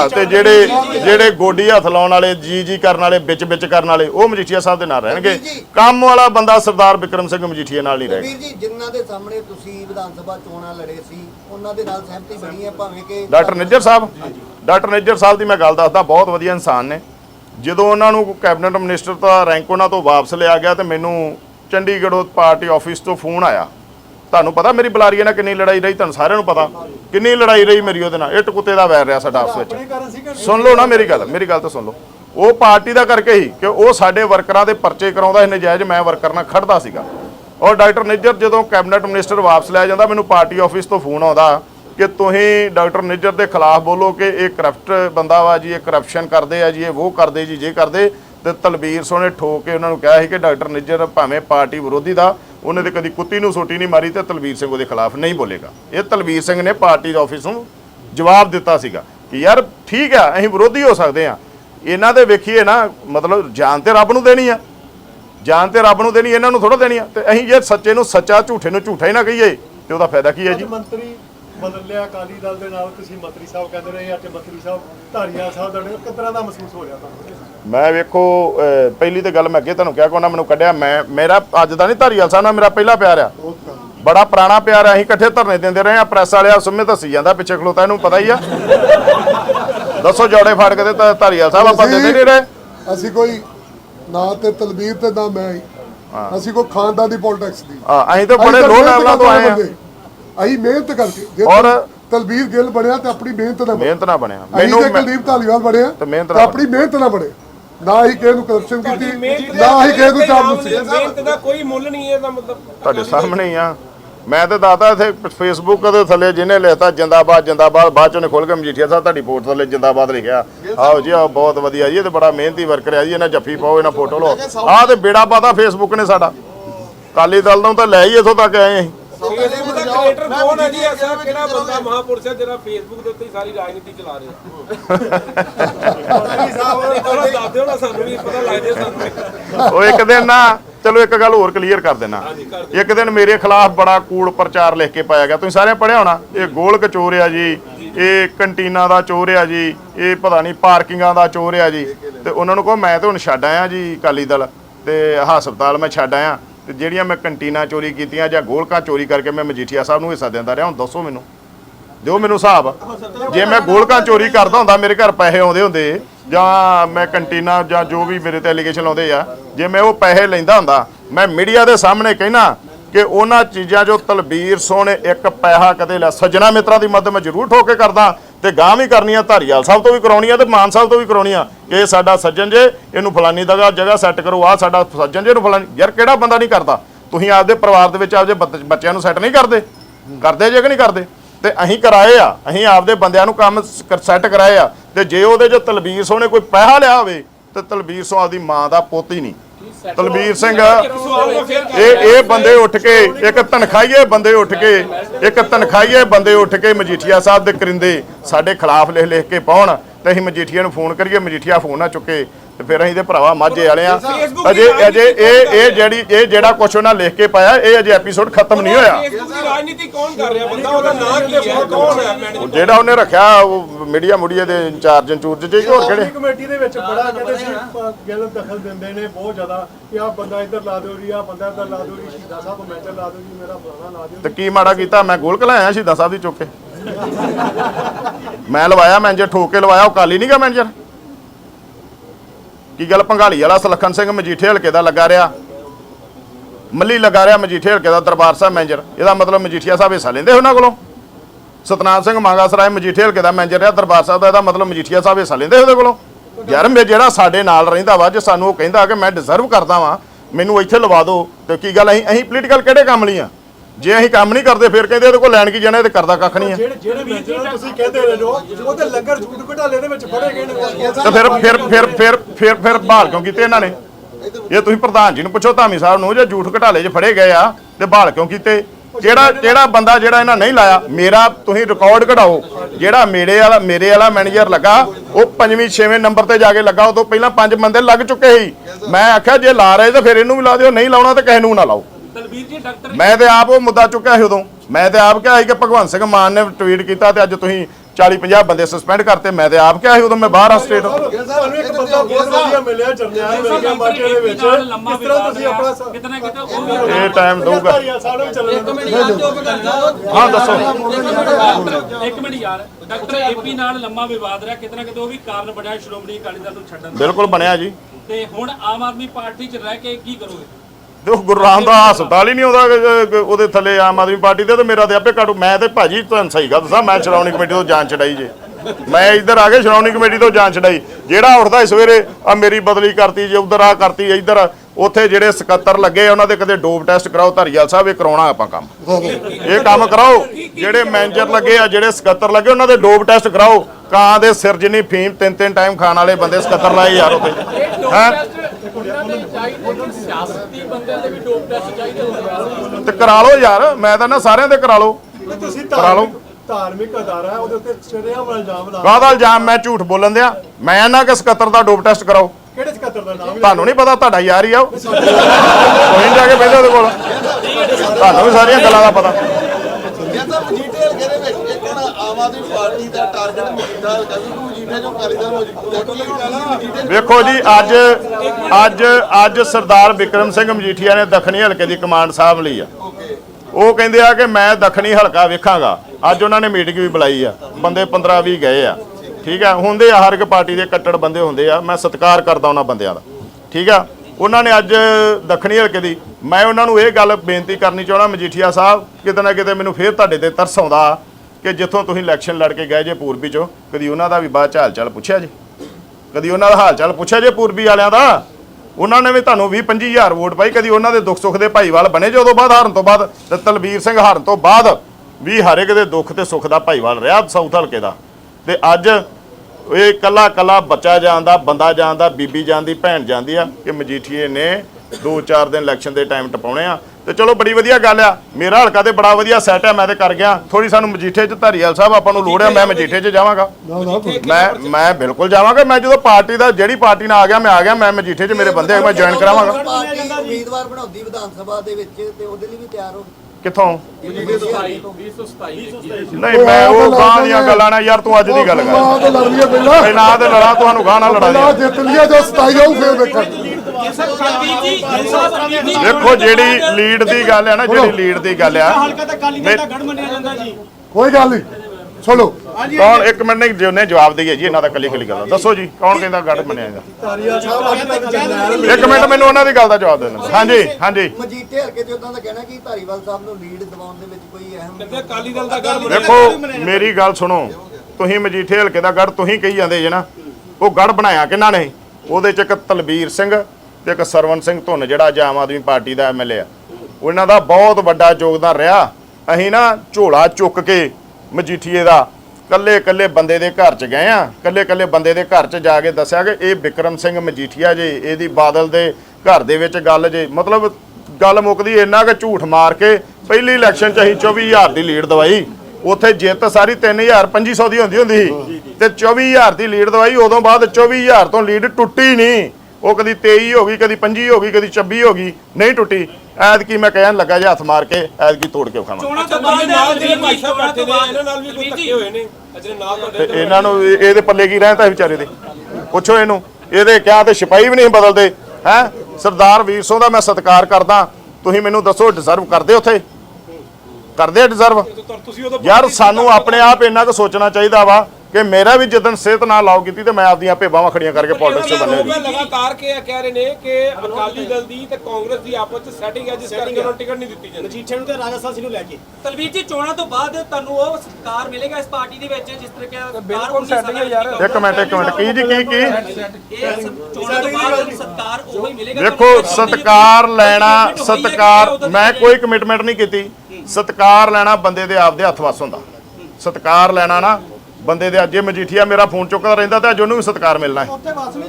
ਤੇ ਜਿਹੜੇ ਜਿਹੜੇ ਗੋਡੀ ਹੱਥ ਲਾਉਣ ਵਾਲੇ ਜੀ ਜੀ ਕਰਨ ਵਾਲੇ ਵਿੱਚ ਵਿੱਚ ਕਰਨ ਵਾਲੇ ਉਹ ਮਜੀਠੀਆ ਸਾਹਿਬ ਦੇ ਨਾਲ ਰਹਿਣਗੇ। ਕੰਮ ਵਾਲਾ ਬੰਦਾ ਸਰਦਾਰ ਵਿਕਰਮ ਸਿੰਘ ਮਜੀਠੀਆ ਨਾਲ ਨਹੀਂ ਰਹੇਗਾ ਵੀਰ ਜੀ ਜਿਨ੍ਹਾਂ ਦੇ ਸਾਹਮਣੇ ਤੁਸੀਂ ਵਿਧਾਨ ਸਭਾ ਚੋਣਾਂ ਲੜੇ ਸੀ ਉਹਨਾਂ ਦੇ ਨਾਲ ਸਹਿਮਤੀ ਬਣੀ ਹੈ ਭਾਵੇਂ ਕਿ ਡਾਕਟਰ ਨਿੱਜਰ ਸਾਹਿਬ ਡਾਕਟਰ ਨਿੱਜਰ ਸਾਹਿਬ ਦੀ ਮੈਂ ਗੱਲ ਦੱਸਦਾ ਬਹੁਤ ਵਧੀਆ ਇਨਸਾਨ ਨੇ। ਜਦੋਂ ਉਹਨਾਂ ਨੂੰ ਕੈਬਨਿਟ ਮਿਨਿਸਟਰ ਦਾ ਰੈਂਕ ਉਹਨਾਂ ਤੋਂ ਵਾਪਸ ਲਿਆ ਗਿਆ ਤੇ ਮੈਨੂੰ ਚੰਡੀਗੜ੍ਹੋਂ ਪਾਰਟੀ ਆਫਿਸ ਤੋਂ ਫੋਨ ਆਇਆ। ਤੁਹਾਨੂੰ ਪਤਾ ਮੇਰੀ ਬੁਲਾਰੀਏ ਨਾਲ ਕਿੰਨੀ ਲੜਾਈ ਰਹੀ ਤੁਹਾਨੂੰ ਸਾਰਿਆਂ ਨੂੰ ਪਤਾ ਕਿੰਨੀ ਲੜਾਈ ਰਹੀ ਮੇਰੀ ਉਹਦੇ ਨਾਲ ਇੱਟ ਕੁੱਤੇ ਦਾ ਵੈਰ ਰਿਹਾ ਸਾਡਾ ਆਪਸ ਵਿੱਚ। ਸੁਣ ਲਓ ਨਾ ਮੇਰੀ ਗੱਲ ਮੇਰੀ ਗੱਲ ਤਾਂ ਸੁਣ ਲਓ। ਉਹ ਪਾਰਟੀ ਦਾ ਕਰਕੇ ਹੀ ਕਿ ਉਹ ਸਾਡੇ ਵਰਕਰਾਂ ਦੇ ਪਰਚੇ ਕਰਾਉਂਦਾ ਸੀ ਨਜਾਇਜ਼ ਮੈਂ ਵਰਕਰ ਨਾਲ ਖੜਦਾ ਸੀਗਾ। ਔਰ ਡਾਕਟਰ ਨਿੱਜਰ ਜਦੋਂ ਕੈਬਨਿਟ ਮਿਨਿਸਟਰ ਵਾਪਸ ਲੈ ਜਾਂਦਾ, ਮੈਨੂੰ ਪਾਰਟੀ ਆਫਿਸ ਤੋਂ ਫੋਨ ਆਉਂਦਾ ਕਿ ਤੁਸੀਂ ਡਾਕਟਰ ਨਿੱਜਰ ਦੇ ਖਿਲਾਫ ਬੋਲੋ ਕਿ ਇਹ ਕਰਪਟ ਬੰਦਾ ਵਾ ਜੀ, ਇਹ ਕਰਪਸ਼ਨ ਕਰਦੇ ਆ ਜੀ, ਇਹ ਉਹ ਕਰਦੇ ਜੀ, ਜੇ ਕਰਦੇ, ਤੇ ਤਲਬੀਰ ਸੋਨੇ ਠੋਕ ਕੇ ਉਹਨਾਂ ਨੂੰ ਕਿਹਾ ਸੀ ਕਿ ਡਾਕਟਰ ਨਿੱਜਰ ਭਾਵੇਂ ਪਾਰਟੀ ਵਿਰੋਧੀ ਦਾ, ਉਹਨੇ ਤੇ ਕਦੀ ਕੁੱਤੀ ਨੂੰ ਸੋਟੀ ਨਹੀਂ ਮਾਰੀ ਤੇ ਤਲਬੀਰ ਸਿੰਘ ਉਹਦੇ ਖਿਲਾਫ ਨਹੀਂ ਬੋਲੇਗਾ। ਇਹ ਤਲਬੀਰ ਸਿੰਘ ਨੇ ਪਾਰਟੀ ਦੇ ਆਫਿਸ ਨੂੰ ਜਵਾਬ ਦਿੱਤਾ ਸੀਗਾ ਕਿ ਯਾਰ ਠੀਕ ਆ, ਅਸੀਂ ਵਿਰੋਧੀ ਹੋ ਸਕਦੇ ਆ। ਇਹਨਾਂ ਦੇ ਵੇਖੀਏ ਨਾ, ਮਤਲਬ ਜਾਨ ਤੇ ਰੱਬ ਨੂੰ ਦੇਣੀ ਆ। ਜਾਨ ਤੇ ਰੱਬ ਨੂੰ ਦੇਣੀ ਇਹਨਾਂ ਨੂੰ ਥੋੜਾ ਦੇਣੀ ਆ। ਤੇ ਅਸੀਂ ਜੇ ਸੱਚੇ ਨੂੰ ਸੱਚਾ ਝੂਠੇ ਨੂੰ ਝੂਠਾ ਹੀ ਨਾ ਕਹੀਏ ਤੇ ਉਹਦਾ ਫਾਇਦਾ ਕੀ ਹੈ ਜੀ? ਮੰਤਰੀ ਬਦਲ ਲਿਆ ਅਕਾਲੀ ਦਲ ਦੇ ਨਾਲ ਤੁਸੀਂ ਮੰਤਰੀ ਸਾਹਿਬ ਕਹਿੰਦੇ ਰਹੇ ਅੱਜ ਮੰਤਰੀ ਸਾਹਿਬ ਧਾਰੀਵਾਲ ਸਾਹਿਬ ਦਾ ਕਿਸ ਤਰ੍ਹਾਂ ਦਾ ਮਹਿਸੂਸ ਹੋ ਰਿਹਾ ਤੁਹਾਨੂੰ? ਮੈਂ ਵੇਖੋ ਪਹਿਲੀ ਤੇ ਗੱਲ ਮੈਂ ਅੱਗੇ ਤੁਹਾਨੂੰ ਕਿਹਾ ਕਿ ਉਹਨਾਂ ਮੈਨੂੰ ਕੱਢਿਆ। ਮੈਂ ਮੇਰਾ ਅੱਜ ਦਾ ਨਹੀਂ ਧਾਰੀਵਾਲ ਸਾਹਿਬ ਨਾਲ ਮੇਰਾ ਪਹਿਲਾ ਪਿਆਰ ਆ। ਬੜਾ ਪੁਰਾਣਾ ਪਿਆਰ ਆ ਅਸੀਂ ਇਕੱਠੇ ਧਰਨੇ ਦਿੰਦੇ ਰਹੇ ਆ। ਪ੍ਰੈਸ ਵਾਲਿਆ ਸੁਮੇ ਦੱਸੀ ਜਾਂਦਾ ਪਿੱਛੇ ਖਲੋਤਾ ਇਹਨੂੰ ਪਤਾ ਹੀ ਆ। ਦੱਸੋ ਜੋੜੇ ਫਾੜ ਕੇ ਤੇ ਧਾਰੀਵਾਲ ਸਾਹਿਬ ਆਪਾਂ ਦਿੰਦੇ ਨਹੀਂ ਰਹੇ। ਅਸੀਂ ਕੋਈ ਨਾ ਤੇ ਤਲਬੀਰ ਤੇ ਨਾ ਮੈਂ ਹੀ। ਅਸੀਂ ਕੋਈ ਖਾਨਦਾਨੀ ਪੋਲਿਟਿਕਸ ਦੀ। ਹਾਂ, ਅਸੀਂ ਤਾਂ ਬੜੇ ਲੋ ਲੈਵਲਾਂ ਤੋਂ ਆਏ ਆ। ਬੰਦੇ। ਅਸੀਂ ਮਿਹਨਤ ਕਰਕੇ ਜੇ ਔਰ- ਤਲਬੀਰ ਗਿੱਲ ਬਣਿਆ ਤੇ ਆਪਣੀ ਮਿਹਨਤ ਨਾਲ ਬਣਿਆ। ਮਿਹਨਤ ਨਾ ਬਣਿਆ। ਮੈਨੂੰ ਤੇ ਕੁਲਦੀਪ ਧਾਲੀਵਾਲ ਬਣਿਆ ਤੇ ਨਾਲ ਆਪਣੀ ਮਿਹਨਤ ਨਾਲ ਬਣੇ ਨਾ ਹੀ ਕਿਸੇ ਨੂੰ ਕਰਪਸ਼ਨ ਕੀਤੀ ਨਾ ਹੀ ਕਿਸੇ ਨੂੰ ਚਾਬੂ ਸੀ ਮਿਹਨਤ ਦਾ ਕੋਈ ਮੁੱਲ ਨਹੀਂ ਹੈ ਇਹਦਾ ਮਤਲਬ। ਤੁਹਾਡੇ ਸਾਹਮਣੇ ਹੀ ਆ। ਮੈਂ ਤੇ ਦਾਤਾ ਇੱਥੇ ਫੇਸਬੁੱਕ ਦੇ ਥੱਲੇ ਜਿਹਨੇ ਲਿਖਤਾ ਜਿੰਦਾਬਾਦ ਜਿੰਦਾਬਾਦ, ਬਾਅਦ ਚੋਂ ਨੇ ਖੋਲ ਕੇ ਮਜੀਠੀਆ ਸਾਹਿਬ ਤੁਹਾਡੀ ਪੋਸਟ ਥੱਲੇ ਜਿੰਦਾਬਾਦ ਲਿਖਿਆ। ਆਓ ਜੀ ਆਓ ਬਹੁਤ ਵਧੀਆ ਜੀ, ਇਹ ਤੇ ਬੜਾ ਮਿਹਨਤੀ ਵਰਕਰ ਆ ਜੀ, ਇਹਨਾਂ ਜੱਫੀ ਪਾਓ, ਇਹਨਾਂ ਫੋਟੋ ਲਓ। ਆਹ ਤੇ ਬੇੜਾ ਪਾਤਾ ਫੇਸਬੁੱਕ ਨੇ ਸਾਡਾ। ਕਾਲੀ ਦਲ ਨੂੰ ਤਾਂ ਲੈ ਹੀ ਇਥੋਂ ਤੱਕ ਆਏ ਅਸੀਂ। ਫੇਸਬੁੱਕ ਦਾ ਕ੍ਰੀਏਟਰ ਕੌਣ ਹੈ ਜੀ? ਐਸਾ ਕਿਹੜਾ ਬੰਦਾ ਮਹਾਪੁਰਸ਼ ਹੈ ਜਿਹੜਾ ਫੇਸਬੁੱਕ ਦੇ ਉੱਤੇ ਹੀ ਸਾਰੀ ਰਾਜਨੀਤੀ ਚਲਾ ਰਿਹਾ? ਧਾਰੀ ਸਾਹਿਬ ਥੋੜਾ ਦੱਸ ਦਿਓ ਨਾ ਸਾਨੂੰ ਵੀ ਪਤਾ ਲੱਗ ਜਾਏ ਸਾਨੂੰ ਉਹ ਇੱਕ ਦਿਨ ਨਾ ਚਲੋ ਇੱਕ ਗੱਲ ਹੋਰ ਕਲੀਅਰ ਕਰ ਦੇਣਾ। ਇੱਕ ਦਿਨ ਮੇਰੇ ਖਿਲਾਫ ਬੜਾ ਕੂੜ ਪ੍ਰਚਾਰ ਲਿਖ ਕੇ ਪਾਇਆ ਗਿਆ। ਤੁਸੀਂ ਸਾਰਿਆਂ ਪੜਿਆ ਹੋਣਾ? ਇਹ ਗੋਲ ਕਚੋਰ ਆ ਜੀ ਇਹ ਕੰਟੀਨਾ ਦਾ ਚੋਰ ਆ ਜੀ ਇਹ ਪਤਾ ਨਹੀਂ ਪਾਰਕਿੰਗਾਂ ਦਾ ਚੋਰ ਆ ਜੀ। ਤੇ ਉਹਨਾਂ ਨੂੰ ਕਹੋ ਮੈਂ ਤੇ ਹੁਣ ਛੱਡ ਆਇਆ ਜੀ ਅਕਾਲੀ ਦਲ ਤੇ ਹਸਪਤਾਲ ਮੈਂ ਛੱਡ ਆਇਆ। ਤੇ ਜਿਹੜੀਆਂ ਮੈਂ ਕੰਟੀਨਾ ਚੋਰੀ ਕੀਤੀਆਂ ਜਾਂ ਗੋਲਕਾਂ ਚੋਰੀ ਕਰਕੇ ਮੈਂ ਮਜੀਠੀਆ ਸਾਹਿਬ ਨੂੰ ਹਿੱਸਾ ਦਿੰਦਾ ਰਿਹਾ, ਹੁਣ ਦੱਸੋ ਮੈਨੂੰ। ਦਿਓ ਮੈਨੂੰ ਹਿਸਾਬ। ਜੇ ਮੈਂ ਗੋਲਕਾਂ ਚੋਰੀ ਕਰਦਾ ਹੁੰਦਾ, ਮੇਰੇ ਘਰ ਪੈਸੇ ਆਉਂਦੇ ਹੁੰਦੇ, ਜਾਂ ਮੈਂ ਕੰਟੀਨਾ ਜਾਂ ਜੋ ਵੀ ਮੇਰੇ ਤੇ ਐਲੀਗੇਸ਼ਨ ਲਾਉਂਦੇ ਆ, ਜੇ ਮੈਂ ਉਹ ਪੈਸੇ ਲੈਂਦਾ ਹੁੰਦਾ, ਮੈਂ ਮੀਡੀਆ ਦੇ ਸਾਹਮਣੇ ਕਹਿਣਾ ਕਿ ਉਹਨਾਂ ਚੀਜ਼ਾਂ ਜੋ ਤਲਬੀਰ ਸੋਹਣੇ ਇੱਕ ਪੈਸਾ ਕਦੇ ਲੈ, ਸੱਜਣਾ ਮਿੱਤਰਾਂ ਦੀ ਮਦਦ ਮੈਂ ਜ਼ਰੂਰ ਠੋਕ ਕੇ ਕਰਦਾ ਤੇ ਗਾਂ ਵੀ ਕਰਨੀਆਂ ਧਾਰੀਵਾਲ ਸਾਹਿਬ ਤੋਂ ਵੀ ਕਰਾਉਣੀਆਂ ਤੇ ਮਾਨ ਸਾਹਿਬ ਤੋਂ ਵੀ ਕਰਾਉਣੀਆਂ ਕਿ ਇਹ ਸਾਡਾ ਸੱਜਣ ਜੇ, ਇਹਨੂੰ ਫਲਾਨੀ ਜਗ੍ਹਾ ਜਗ੍ਹਾ ਸੈੱਟ ਕਰੋ ਆ ਸਾਡਾ ਸੱਜਣ ਜੇ ਇਹਨੂੰ ਫਲਾਨੀ ਯਾਰ ਕਿਹੜਾ ਬੰਦਾ ਨਹੀਂ ਕਰਦਾ? ਤੁਸੀਂ ਆਪਦੇ ਪਰਿਵਾਰ ਦੇ ਵਿੱਚ ਆਪਦੇ ਬੱਚ- ਬੱਚਿਆਂ ਨੂੰ ਸੈੱਟ ਨਹੀਂ ਕਰਦੇ। ਕਰਦੇ ਜੇ ਕਿ ਨਹੀਂ ਕਰਦੇ? ਤੇ ਅਸੀਂ ਕਰਾਏ ਆ, ਅਸੀਂ ਆਪਦੇ ਬੰਦਿਆਂ ਨੂੰ ਕੰਮ ਸੈੱਟ ਕਰਾਏ ਆ। ਤੇ ਜੇ ਉਹਦੇ ਚ ਤਲਬੀਰ ਸੋਹ ਨੇ ਕੋਈ ਪੈਸਾ ਲਿਆ ਹੋਵੇ, ਤੇ ਤਲਬੀਰ ਸੋਹ ਆਪਦੀ ਮਾਂ ਦਾ ਪੁੱਤ ਹੀ ਨਹੀਂ। ਤਲਬੀਰ ਸਿੰਘ ਇਹ ਇਹ ਬੰਦੇ ਉੱਠ ਕੇ ਇੱਕ ਤਨਖਾਹੀਏ ਬੰਦੇ ਉੱਠ ਕੇ ਇੱਕ ਤਨਖਾਹੀਏ ਬੰਦੇ ਉੱਠ ਕੇ ਮਜੀਠੀਆ ਸਾਹਿਬ ਦੇ ਕਰਿੰਦੇ ਸਾਡੇ ਖਿਲਾਫ ਲਿਖ ਲਿਖ ਕੇ ਪਾਉਣ। ਤੇ ਅਸੀਂ ਮਜੀਠੀਆ ਨੂੰ ਫੋਨ ਕਰੀਏ ਮਜੀਠੀਆ ਫੋਨ ਨਾ ਚੁੱਕੇ ਤੇ ਫਿਰ ਅਸੀਂ ਤੇ ਭਰਾਵਾ ਮਾਝੇ ਵਾਲੇ ਆ ਅਜੇ ਅਜੇ ਇਹ ਇਹ ਜਿਹੜੀ ਇਹ ਜਿਹੜਾ ਕੁਛ ਉਹਨਾਂ ਲਿਖ ਕੇ ਪਾਇਆ ਇਹ ਅਜੇ ਐਪੀਸੋਡ ਖਤਮ ਨਹੀਂ ਹੋਇਆ। ਫੇਸਬੁੱਕ ਦੀ ਰਾਜਨੀਤੀ ਕੌਣ ਕਰ ਰਿਹਾ? ਬੰਦਾ ਉਹਦਾ ਨਾਂ ਕੀ ਹੈ? ਕੌਣ ਹੈ? ਮੈਨੇਜਰ ਜਿਹੜਾ ਉਹਨੇ ਰੱਖਿਆ ਉਹ ਮੀਡੀਆ ਮੁੜੀਏ ਦੇ ਇੰਚਾਰਜ ਇੰਚੂਰਜ ਚ ਹੋਰ ਕਿਹੜੇ? ਕਮੇਟੀ ਦੇ ਵਿੱਚ ਬੜਾ ਕਹਿੰਦੇ ਸੀ ਗਿੱਲ ਦਖਲ ਦਿੰਦੇ ਨੇ ਬਹੁਤ ਜ਼ਿਆਦਾ ਕਿ ਆਹ ਬੰਦਾ ਇੱਧਰ ਲਾ ਦਿਓ ਜੀ ਆਹ ਬੰਦਾ ਇੱਧਰ ਲਾ ਦਿਓ ਜੀ ਸ਼ਹੀਦਾਂ ਸਾਹਿਬ ਮੈਂਟਰ ਲਾ ਦਿਓ ਜੀ ਮੇਰਾ ਫਲਾਣਾ ਲਾ ਦਿਓ ਤੇ ਕੀ ਮਾੜਾ ਕੀਤਾ? ਮੈਂ ਗੋਲਕ ਲਾਇਆ ਸ਼ਹੀਦਾਂ ਸਾਹਿਬ ਦੀ ਚੁੱਕ ਮੈਂ ਲਵਾਇਆ ਮੈਨੇਜਰ, ਠੋਕ ਕੇ ਲਵਾਇਆ, ਉਹ ਕਾਲੀ ਨਹੀਂ ਗਾ ਮੈਨੇਜਰ? ਕੀ ਗੱਲ ਪੰਘਾਲੀ ਵਾਲਾ? ਸਲੱਖਣ ਸਿੰਘ ਮਜੀਠੇ ਹਲਕੇ ਦਾ ਲੱਗਾ ਰਿਹਾ। ਮੱਲੀ ਲੱਗਾ ਰਿਹਾ ਮਜੀਠੇ ਹਲਕੇ ਦਾ ਦਰਬਾਰ ਸਾਹਿਬ ਮੈਨੇਜਰ। ਇਹਦਾ ਮਤਲਬ ਮਜੀਠੀਆ ਸਾਹਿਬ ਹਿੱਸਾ ਲੈਂਦੇ ਉਹਨਾਂ ਕੋਲੋਂ? ਸਤਨਾਮ ਸਿੰਘ ਮੰਗਾ ਸਰਾਏ ਮਜੀਠੇ ਹਲਕੇ ਦਾ ਮੈਨੇਜਰ ਰਿਹਾ, ਦਰਬਾਰ ਸਾਹਿਬ ਦਾ ਇਹਦਾ ਮਤਲਬ ਮਜੀਠੀਆ ਸਾਹਿਬ ਹਿੱਸਾ ਲੈਂਦੇ ਉਹਦੇ ਕੋਲੋਂ? ਯਾਰ ਮੈਂ ਜਿਹੜਾ ਸਾਡੇ ਨਾਲ ਰਹਿੰਦਾ ਵਾ, ਜੇ ਸਾਨੂੰ ਉਹ ਕਹਿੰਦਾ ਕਿ ਮੈਂ ਡਿਜ਼ਰਵ ਕਰਦਾ ਵਾਂ, ਮੈਨੂੰ ਇੱਥੇ ਲਵਾ ਦਿਓ, ਤੇ ਕੀ ਗੱਲ ਅਸੀਂ ਅਸੀਂ ਪੋਲੀਟੀਕਲ ਕਿਹੜੇ ਕੰਮ ਲਈ ਆ? ਜੇ ਅਸੀਂ ਕੰਮ ਨਹੀਂ ਕਰਦੇ ਫਿਰ ਕਹਿੰਦੇ ਇਹਦੇ ਕੋਲ ਲੈਣ ਕੀ ਜਾਣਾ ਇਹ ਤੇ ਕਰਦਾ ਕੱਖ ਨਹੀਂ ਆ। ਜਿਹੜੇ ਜਿਹੜੇ ਤੁਸੀਂ ਕਹਿੰਦੇ ਰਹੇ ਜੋ ਉਹਦੇ ਲੰਗਰ ਝੂਠ ਘਟਾਲੇ ਦੇ ਵਿੱਚ ਫੜੇ ਗਏ ਨੇ ਤੇ ਫਿਰ ਫਿਰ ਫਿਰ ਫਿਰ ਫਿਰ ਫਿਰ ਬਹਾਲ ਕਿਉਂ ਕੀਤੇ ਇਹਨਾਂ ਨੇ? ਇਹ ਤੁਸੀਂ ਪ੍ਰਧਾਨ ਜੀ ਨੂੰ ਪੁੱਛੋ ਧਾਮੀ ਸਾਹਿਬ ਨੂੰ ਜੇ ਝੂਠ ਘਟਾਲੇ 'ਚ ਫੜੇ ਗਏ ਆ ਤੇ ਬਹਾਲ ਕਿਉਂ ਕੀਤੇ? ਜਿਹੜਾ ਜਿਹੜਾ ਬੰਦਾ ਜਿਹੜਾ ਇਹਨਾਂ ਨਹੀਂ ਲਾਇਆ ਮੇਰਾ ਤੁਸੀਂ ਰਿਕਾਰਡ ਕਢਾਓ ਜਿਹੜਾ ਮੇਰੇ ਵਾਲਾ ਮੇਰੇ ਵਾਲਾ ਮੈਨੇਜਰ ਲੱਗਾ ਉਹ ਪੰਜਵੀਂ ਛੇਵੇਂ ਨੰਬਰ ਤੇ ਜਾ ਕੇ ਲੱਗਾ ਉਦੋਂ ਪਹਿਲਾਂ ਪੰਜ ਬੰਦੇ ਲੱਗ ਚੁੱਕੇ ਸੀ। ਮੈਂ ਆਖਿਆ ਜੇ ਲਾ ਰਹੇ ਤਾਂ ਫਿਰ ਇਹਨੂੰ ਵੀ ਲਾ ਦਿਓ ਨਹੀਂ ਲਾਉਣਾ ਤਾਂ ਕਿਸੇ ਨੂੰ ਨਾ ਲਾਓ। ਤਲਵੀਰ ਜੀ ਡਾਕਟਰ ਮੈਂ ਤੇ ਆਪ ਉਹ ਮੁੱਦਾ ਚੁੱਕਿਆ ਸੀ ਉਦੋਂ। ਮੈਂ ਤੇ ਆਪ ਕਿਹਾ ਸੀ ਕਿ ਭਗਵੰਤ ਸਿੰਘ ਮਾਨ ਨੇ ਟਵੀਟ ਕੀਤਾ ਤੇ ਅੱਜ ਤੁਸੀਂ 40 50 ਬੰਦੇ ਸਸਪੈਂਡ ਕਰਤੇ। ਮੈਂ ਤੇ ਆਪ ਕਿਹਾ ਸੀ ਉਦੋਂ ਮੈਂ ਬਾਹਰ ਆ ਸਟੇਟ ਤੁਹਾਨੂੰ ਇੱਕ ਬੰਦਾ ਬਹੁਤ ਵਧੀਆ ਮਿਲਿਆ ਜਰਨੈਲ ਮਿਲ ਗਿਆ ਮਾਝੇ ਦੇ ਵਿੱਚ। ਲੰਮਾ ਕਿਸ ਤਰ੍ਹਾਂ ਤੁਸੀਂ ਆਪਣਾ ਸ- ਕਿਤੇ ਨਾ ਕਿਤੇ ਉਹ ਵੀ ਇਹ ਟਾਈਮ ਦਊਗਾ। ਹਾਂ ਦੱਸੋ। ਇੱਕ ਮਿੰਟ ਯਾਰ ਡਾਕਟਰ ਏਪੀ ਨਾਲ ਲੰਮਾ ਵਿਵਾਦ ਰਿਹਾ। ਕਿਤੇ ਨਾ ਕਿਤੇ ਉਹ ਵੀ ਕਾਰਨ ਬਣਿਆ। ਸ਼੍ਰੋਮਣੀ ਅਕਾਲੀ ਦਲ ਨੂੰ ਛੱਡਣ ਬਿਲਕੁਲ ਬਣਿਆ ਜੀ। ਤੇ ਹੁਣ ਆਮ ਆਦਮੀ ਪਾਰਟੀ 'ਚ ਰਹਿ ਕੇ ਕੀ ਕਰੋਗੇ? ਤੇ ਉਹ ਗੁਰੂ ਰਾਮਦਾਸ ਹਸਪਤਾਲ ਹੀ ਨਹੀਂ ਆਉਂਦਾ ਉਹਦੇ ਥੱਲੇ ਆਮ ਆਦਮੀ ਪਾਰਟੀ ਦੇ ਤੇ ਮੇਰਾ ਤੇ ਆਪੇ ਕਾਟੂ। ਮੈਂ ਤੇ ਭਾਜੀ ਤੁਹਾਨੂੰ ਸਹੀ ਗੱਲ ਦੱਸਾਂ, ਮੈਂ ਸ਼੍ਰੋਮਣੀ ਕਮੇਟੀ ਤੋਂ ਜਾਂਚ ਛਡਾਈ ਜੇ। ਮੈਂ ਇੱਧਰ ਆ ਕੇ ਸ਼੍ਰੋਮਣੀ ਕਮੇਟੀ ਤੋਂ ਜਾਂਚ ਛਡਾਈ। ਜਿਹੜਾ ਉੱਠਦਾ ਸਵੇਰੇ ਆ ਮੇਰੀ ਬਦਲੀ ਕਰਤੀ ਜੇ, ਉਧਰ ਆ ਕਰਤੀ ਇੱਧਰ ਉੱਥੇ ਜਿਹੜੇ ਸਕੱਤਰ ਲੱਗੇ ਉਹਨਾਂ ਦੇ ਕਦੇ ਡੋਪ ਟੈਸਟ ਕਰਾਓ, ਧਾਰੀਵਾਲ ਸਾਹਿਬ, ਇਹ ਕਰਾਉਣਾ ਆਪਾਂ ਕੰਮ। ਇਹ ਕੰਮ ਕਰਾਓ, ਜਿਹੜੇ ਮੈਨੇਜਰ ਲੱਗੇ ਆ, ਜਿਹੜੇ ਸਕੱਤਰ ਲੱਗੇ, ਉਹਨਾਂ ਦੇ ਡੋਪ ਟੈਸਟ ਕਰਾਓ। ਕਾਂ ਦੇ ਸਿਰ ਜਿੰਨੀ ਫੀਮ ਤਿੰਨ ਤਿੰਨ ਟਾਈਮ ਖਾਣ ਵਾਲੇ ਬੰਦੇ ਸਕੱਤਰ ਲਾਏ ਯਾਰ ਉੱਥੇ। ਹੈ? ਸਿਆਸਤੀ ਬੰਦਿਆਂ ਦੇ ਵੀ ਡੋਪ ਟੈਸਟ ਚਾਹੀਦੇ ਹੁੰਦੇ ਤੇ ਕਰਾ ਲਓ ਯਾਰ ਮੈਂ ਤਾਂ ਨਾ ਸਾਰਿਆਂ ਦੇ ਕਰਾ ਲਓ। ਤੁਸੀਂ ਕਰਾ ਲਓ। ਧਾਰਮਿਕ ਅਦਾਰਾ ਹੈ ਉਹਦੇ ਉੱਤੇ ਚੜਿਆ ਵਾਲਾ ਇਲਜ਼ਾਮ ਲਾ ਕਾਹਦਾ ਇਲਜ਼ਾਮ? ਮੈਂ ਝੂਠ ਬੋਲਣ ਦਿਆ। ਮੈਂ ਨਾ ਕਿ ਸਕੱਤਰ ਦਾ ਡੋਪ ਟੈਸਟ ਕਰਾਓ। ਕਿਹੜੇ ਸਕੱਤਰ ਦਾ ਨਾਮ? ਤੁਹਾਨੂੰ ਨਹੀਂ ਪਤਾ ਤੁਹਾਡਾ ਯਾਰ ਹੀ ਆ ਉਹ। ਕੋਈ ਜਾ ਕੇ ਬਹਿਦੇ ਉਹਦੇ ਕੋਲ। ਤੁਹਾਨੂੰ ਵੀ ਸਾਰੀਆਂ ਗੱਲਾਂ ਦਾ ਪਤਾ। ਕਹਿੰਦਾ ਮਜੀਠੇ ਹਲਕੇ ਦੇ ਵਿੱਚ ਇੱਕ ਆਮ ਆਦਮੀ ਪਾਰਟੀ ਦਾ ਟਾਰਗੇਟ ਮਜੀਠਾ ਹਲਕਾ ਵੇਖੋ ਜੀ, ਅੱਜ ਅੱਜ ਅੱਜ ਸਰਦਾਰ ਵਿਕਰਮ ਸਿੰਘ ਮਜੀਠੀਆ ਨੇ ਦੱਖਣੀ ਹਲਕੇ ਦੀ ਕਮਾਂਡ ਸਾਹਿਬ ਲਈ ਆ। ਉਹ ਕਹਿੰਦੇ ਆ ਕਿ ਮੈਂ ਦੱਖਣੀ ਹਲਕਾ ਵੇਖਾਂਗਾ। ਅੱਜ ਉਹਨਾਂ ਨੇ ਮੀਟਿੰਗ ਵੀ ਬੁਲਾਈ ਆ। ਬੰਦੇ 15 20 ਗਏ ਆ। ਠੀਕ ਆ? ਹੁੰਦੇ ਆ ਹਰ ਇੱਕ ਪਾਰਟੀ ਦੇ ਕੱਟੜ ਬੰਦੇ ਹੁੰਦੇ ਆ। ਮੈਂ ਸਤਿਕਾਰ ਕਰਦਾ ਉਹਨਾਂ ਬੰਦਿਆਂ ਦਾ। ਠੀਕ ਆ? ਉਹਨਾਂ ਨੇ ਅੱਜ ਦੱਖਣੀ ਹਲਕੇ ਦੀ, ਮੈਂ ਉਹਨਾਂ ਨੂੰ ਇਹ ਗੱਲ ਬੇਨਤੀ ਕਰਨੀ ਚਾਹਣਾ ਮਜੀਠੀਆ ਸਾਹਿਬ, ਕਿਤੇ ਨਾ ਕਿਤੇ ਮੈਨੂੰ ਫੇਰ ਤੁਹਾਡੇ ਤੇ ਤਰਸ ਆਉਂਦਾ। ਕਿ ਜਿੱਥੋਂ ਤੁਸੀਂ ਇਲੈਕਸ਼ਨ ਲੜ ਕੇ ਗਏ ਜੇ ਪੂਰਬੀ ਚੋਂ, ਕਦੀ ਉਹਨਾਂ ਦਾ ਵੀ ਬਾਅਦ ਚ ਹਾਲ ਚਾਲ ਪੁੱਛਿਆ ਜੇ? ਕਦੀ ਉਹਨਾਂ ਦਾ ਹਾਲ ਚਾਲ ਪੁੱਛਿਆ ਜੇ ਪੂਰਬੀ ਵਾਲਿਆਂ ਦਾ? ਉਹਨਾਂ ਨੇ ਵੀ ਤੁਹਾਨੂੰ 20 25000 ਵੋਟ ਪਾਈ, ਕਦੀ ਉਹਨਾਂ ਦੇ ਦੁੱਖ ਸੁੱਖ ਦੇ ਭਾਈਵਾਲ ਬਣੇ ਜੇ ਉਦੋਂ ਬਾਅਦ, ਹਾਰਨ ਤੋਂ ਬਾਅਦ? ਤੇ ਤਲਵੀਰ ਸਿੰਘ ਹਾਰਨ ਤੋਂ ਬਾਅਦ ਵੀ ਹਰ ਇੱਕ ਦੇ ਦੁੱਖ ਤੇ ਸੁੱਖ ਦਾ ਭਾਈਵਾਲ ਰਿਹਾ ਸਾਊਥ ਹਲਕੇ ਦਾ। ਤੇ ਅੱਜ ਇਹ ਕੱਲਾ ਕੱਲਾ ਬੱਚਾ ਜਾਂਦਾ ਬੰਦਾ ਜਾਂਦਾ ਬੀਬੀ ਜਾਂਦੀ ਭੈਣ ਜਾਂਦੀ ਆ, ਕਿ ਮਜੀਠੀਏ ਨੇ 2-4 ਦਿਨ ਇਲੈਕਸ਼ਨ ਦੇ ਟਾਈਮ ਟਪਾਉਣੇ ਆ। ਤੇ ਚਲੋ ਬੜੀ ਵਧੀਆ ਗੱਲ ਆ। ਮੇਰਾ ਹਲਕਾ ਤੇ ਬੜਾ ਵਧੀਆ ਸੈਟ ਆ, ਮੈਂ ਤੇ ਕਰ ਗਿਆ। ਥੋੜੀ ਸਾਨੂੰ ਮਜੀਠੇ ਚ ਧਾਰੀਵਾਲ ਸਾਹਿਬ ਆਪਾਂ ਨੂੰ ਲੋੜ ਆ, ਮੈਂ ਮਜੀਠੇ ਚ ਜਾਵਾਂਗਾ। ਮੈਂ ਮੈਂ ਬਿਲਕੁਲ ਜਾਵਾਂਗਾ। ਮੈਂ ਜਦੋਂ ਪਾਰਟੀ ਦਾ, ਜਿਹੜੀ ਪਾਰਟੀ ਨਾਲ ਆ ਗਿਆ, ਮੈਂ ਆ ਗਿਆ, ਮੈਂ ਮਜੀਠੇ 'ਚ ਮੇਰੇ ਬੰਦੇ ਆ, ਮੈਂ ਜੁਆਇਨ ਕਰਾਵਾਂਗਾ। ਪਾਰਟੀ ਉਮੀਦਵਾਰ ਬਣਾਉਂਦੀ ਵਿਧਾਨ ਸਭਾ ਦੇ ਵਿੱਚ ਤੇ ਉਹਦੇ ਲਈ ਵੀ ਤਿਆਰ ਹੋ। ਕਿੱਥੋਂ? ਤੋਂ ਨਹੀਂ ਮੈਂ ਉਹ ਗਾਂ ਦੀਆਂ ਗੱਲਾਂ ਨਾਲ ਯਾਰ ਤੂੰ ਅੱਜ ਦੀ ਗੱਲ ਕਰ। ਤੇ ਲੜ ਲਈਏ ਪਹਿਲਾਂ। ਇਹ ਨਾ ਤੇ ਲੜਾ ਤੁਹਾਨੂੰ ਗਾਂ ਨਾਲ ਲੜਾ ਪਹਿਲਾਂ ਦੀ ਜਿੱਤ ਲਈਏ ਜੋ 27 ਆਊ ਫੇਰ ਵੇਖਾਂਗੇ ਦੇਖੋ ਜਿਹੜੀ ਲੀਡ ਦੀ ਗੱਲ ਹੈ ਨਾ ਜਿਹੜੀ ਲੀਡ ਦੀ ਗੱਲ ਆ ਹਲਕਾ ਤਾਂ ਕਾਲੀ ਦਲ ਦਾ ਗੜ ਮੰਨਿਆ ਜਾਂਦਾ ਜੀ। ਕੋਈ ਗੱਲ ਨਹੀਂ। ਸੁਣੋ ਕੌਣ ਇੱਕ ਮਿੰਟ ਨਹੀਂ ਜਿਹਨੇ ਜਵਾਬ ਦਈਏ ਜੀ ਇਹਨਾਂ ਦਾ ਕੱਲੀ ਕੱਲੀ ਗੱਲ। ਦੱਸੋ ਜੀ ਕੌਣ ਕਹਿੰਦਾ ਅੱਜ ਤੱਕ ਜਰਨੈਲ ਇੱਕ ਮਿੰਟ ਮੈਨੂੰ ਉਹਨਾਂ ਦੀ ਗੱਲ ਦਾ ਜਵਾਬ ਦੇਣ ਹਾਂਜੀ। ਹਾਂਜੀ ਮਜੀਠੇ ਹਲਕੇ ਤੇ ਉਦਾਂ ਦਾ ਕਹਿਣਾ ਕਿ ਧਾਰੀਵਾਲ ਸਾਹਿਬ ਨੂੰ ਲੀਡ ਦਿਵਾਉਣ ਦੇ ਵਿੱਚ ਕੋਈ ਅਹਿਮ ਕਹਿੰਦੇ ਅਕਾਲੀ ਦਲ ਦਾ ਗੱਲ ਦੇਖੋ ਮੇਰੀ ਗੱਲ ਸੁਣੋ। ਤੁਸੀਂ ਮਜੀਠੇ ਹਲਕੇ ਦਾ ਗੜ ਤੁਸੀਂ ਕਹੀ ਜਾਂਦੇ ਜੇ ਨਾ ਉਹ ਗੜ ਬਣਾਇਆ ਕਿਹਨਾਂ ਨੇ? ਉਹਦੇ ਚ ਇੱਕ ਤਲਬੀਰ ਸਿੰਘ ਤੇ ਇੱਕ ਸਰਵਨ ਸਿੰਘ ਧੁੰਨ ਜਿਹੜਾ ਅੱਜ ਆਮ ਆਦਮੀ ਪਾਰਟੀ ਦਾ ਐਮਐਲਏ ਆ। ਉਹਨਾਂ ਦਾ ਬਹੁਤ ਵੱਡਾ ਯੋਗਦਾਨ ਰਿਹਾ। ਅਸੀਂ ਨਾ ਝੋਲਾ ਚੁੱਕ ਕੇ ਮਜੀਠੀਏ ਦਾ ਕੱਲੇ ਕੱਲੇ ਬੰਦੇ ਦੇ ਘਰ ਚ ਗਏ ਆ। ਕੱਲੇ ਕੱਲੇ ਬੰਦੇ ਦੇ ਘਰ ਚ ਜਾ ਕੇ ਦੱਸਿਆ ਕਿ ਇਹ ਵਿਕਰਮ ਸਿੰਘ ਮਜੀਠੀਆ ਜੇ, ਇਹਦੀ ਬਾਦਲ ਦੇ ਘਰ ਦੇ ਵਿੱਚ ਗੱਲ ਜੇ। ਮਤਲਬ ਗੱਲ ਮੁੱਕਦੀ ਇੰਨਾ ਕਿ ਝੂਠ ਮਾਰ ਕੇ ਪਹਿਲੀ ਇਲੈਕਸ਼ਨ ਚ ਅਸੀਂ 24000 ਦੀ ਲੀਡ ਦਵਾਈ। ਉੱਥੇ ਜਿੱਤ ਸਾਰੀ 3000 2500 ਦੀ ਹੁੰਦੀ ਹੁੰਦੀ ਸੀ। ਤੇ 24000 ਦੀ ਲੀਡ ਦਵਾਈ, ਉਦੋਂ ਬਾਅਦ 24000 ਤੋਂ ਲੀਡ ਟੁੱਟੀ ਨਹੀਂ। ਉਹ ਕਦੀ 23 ਹੋ ਗਈ, ਕਦੀ 25 ਹੋ ਗਈ, ਕਦੀ 26 ਹੋ ਗਈ, ਨਹੀਂ ਟੁੱਟੀ। ਐਤਕੀ ਮੈਂ ਕਹਿਣ ਲੱਗਾ ਜੇ ਹੱਥ ਮਾਰ ਕੇ ਐਤਕੀ ਤੋੜ ਕੇ ਖਾਵਾਂ ਚੋਣਾਂ ਤੋਂ ਬਾਅਦ ਨਾਲ ਜਿਹੜੇ ਭਾਈ ਸਾਹਿਬ ਬੈਠੇ ਤੋਂ ਨੇ ਇਹਨਾਂ ਨਾਲ ਵੀ ਕੋਈ ਧੱਕੇ ਹੋਏ ਨੇ? ਅਜੇ ਨਾਲ ਤੁਹਾਡੇ ਤੇ ਇਹਨਾਂ ਨੂੰ ਇਹ- ਇਹਦੇ ਪੱਲੇ ਕੀ ਰਹਿੰਦਾ ਵਿਚਾਰੇ ਦੇ? ਪੁੱਛੋ ਇਹਨੂੰ। ਇਹਦੇ ਕਿਹਾ ਤੇ ਸਿਪਾਹੀ ਵੀ ਨਹੀਂ ਬਦਲਦੇ ਹੈ? ਸਰਦਾਰ ਵੀਰ ਸਿੰਘ ਦਾ ਮੈਂ ਸਤਿਕਾਰ ਕਰਦਾ। ਤੁਸੀਂ ਮੈਨੂੰ ਦੱਸੋ ਡਿਜ਼ਰਵ ਕਰਦੇ ਉੱਥੇ? ਕਰਦੇ ਡਿਜ਼ਰਵ ਤੁਸੀਂ ਉਦੋਂ ਯਾਰ ਸਾਨੂੰ ਆਪਣੇ ਆਪ ਇੰਨਾ ਕੁ ਸੋਚਣਾ ਚਾਹੀਦਾ ਵਾ। ਕਿ ਮੇਰਾ ਵੀ ਜਦੋਂ ਸਿਹਤ ਨਾਲ ਲਾਓ ਕੀਤੀ ਤੇ ਮੈਂ ਆਪਦੀਆਂ ਭੇਬਾਂ ਖੜੀਆਂ ਕਰਕੇ ਪੋਲਿਟਿਕਸ 'ਚ ਬੰਨੇ ਮੈਂ ਲਗਾਤਾਰ ਕੇ ਇਹ ਕਹਿ ਰਹੇ ਨੇ ਕਿ ਅਕਾਲੀ ਦਲ ਦੀ ਤੇ ਕਾਂਗਰਸ ਦੀ ਆਪਸ ਵਿੱਚ ਸੈਟਿੰਗ ਹੈ ਜਿਸ ਕਰਕੇ ਉਹਨਾਂ ਟਿਕਟ ਨਹੀਂ ਦਿੱਤੀ ਜਾਂਦੀ। ਮਜੀਠੇ ਨੂੰ ਤੇ ਰਾਜਸਥਾਨ ਸਿੰਘ ਨੂੰ ਲੈ ਕੇ। ਤਲਵੀਰ ਜੀ ਚੋਣਾਂ ਤੋਂ ਬਾਅਦ ਤੁਹਾਨੂੰ ਉਹ ਸਤਿਕਾਰ ਮਿਲੇਗਾ ਇਸ ਪਾਰਟੀ ਦੇ ਵਿੱਚ ਜਿਸ ਤਰੀਕੇ ਬਿਲਕੁਲ setting ਹੈ ਯਾਰ। ਇੱਕ ਮਿੰਟ ਇੱਕ ਮਿੰਟ। ਕੀ ਜੀ ਕੀ ਕੀ? ਚੋਣਾਂ ਤੋਂ ਬਾਅਦ ਸਤਿਕਾਰ ਉਹ ਹੀ ਮਿਲੇਗਾ। ਵੇਖੋ ਸਤਕਾਰ ਲੈਣਾ ਸਤਕਾਰ ਮੈਂ ਕੋਈ ਕਮਿਟਮੈਂਟ ਨਹੀਂ ਕੀਤੀ। ਸਤਕਾਰ ਲੈਣਾ ਬੰਦੇ ਦੇ ਆਪ ਦੇ ਹੱਥ ਵੱਸ ਹੁੰਦਾ ਸਤਕਾਰ ਲੈਣਾ ਨਾ ਬੰਦੇ ਦੇ ਅੱਜ ਇਹ ਮਜੀਠੀਆ ਮੇਰਾ ਫੋਨ ਚੁੱਕਦਾ ਰਹਿੰਦਾ ਤੇ ਅੱਜ ਉਹਨੂੰ ਵੀ ਸਤਿਕਾਰ ਮਿਲਣਾ ਹੈ।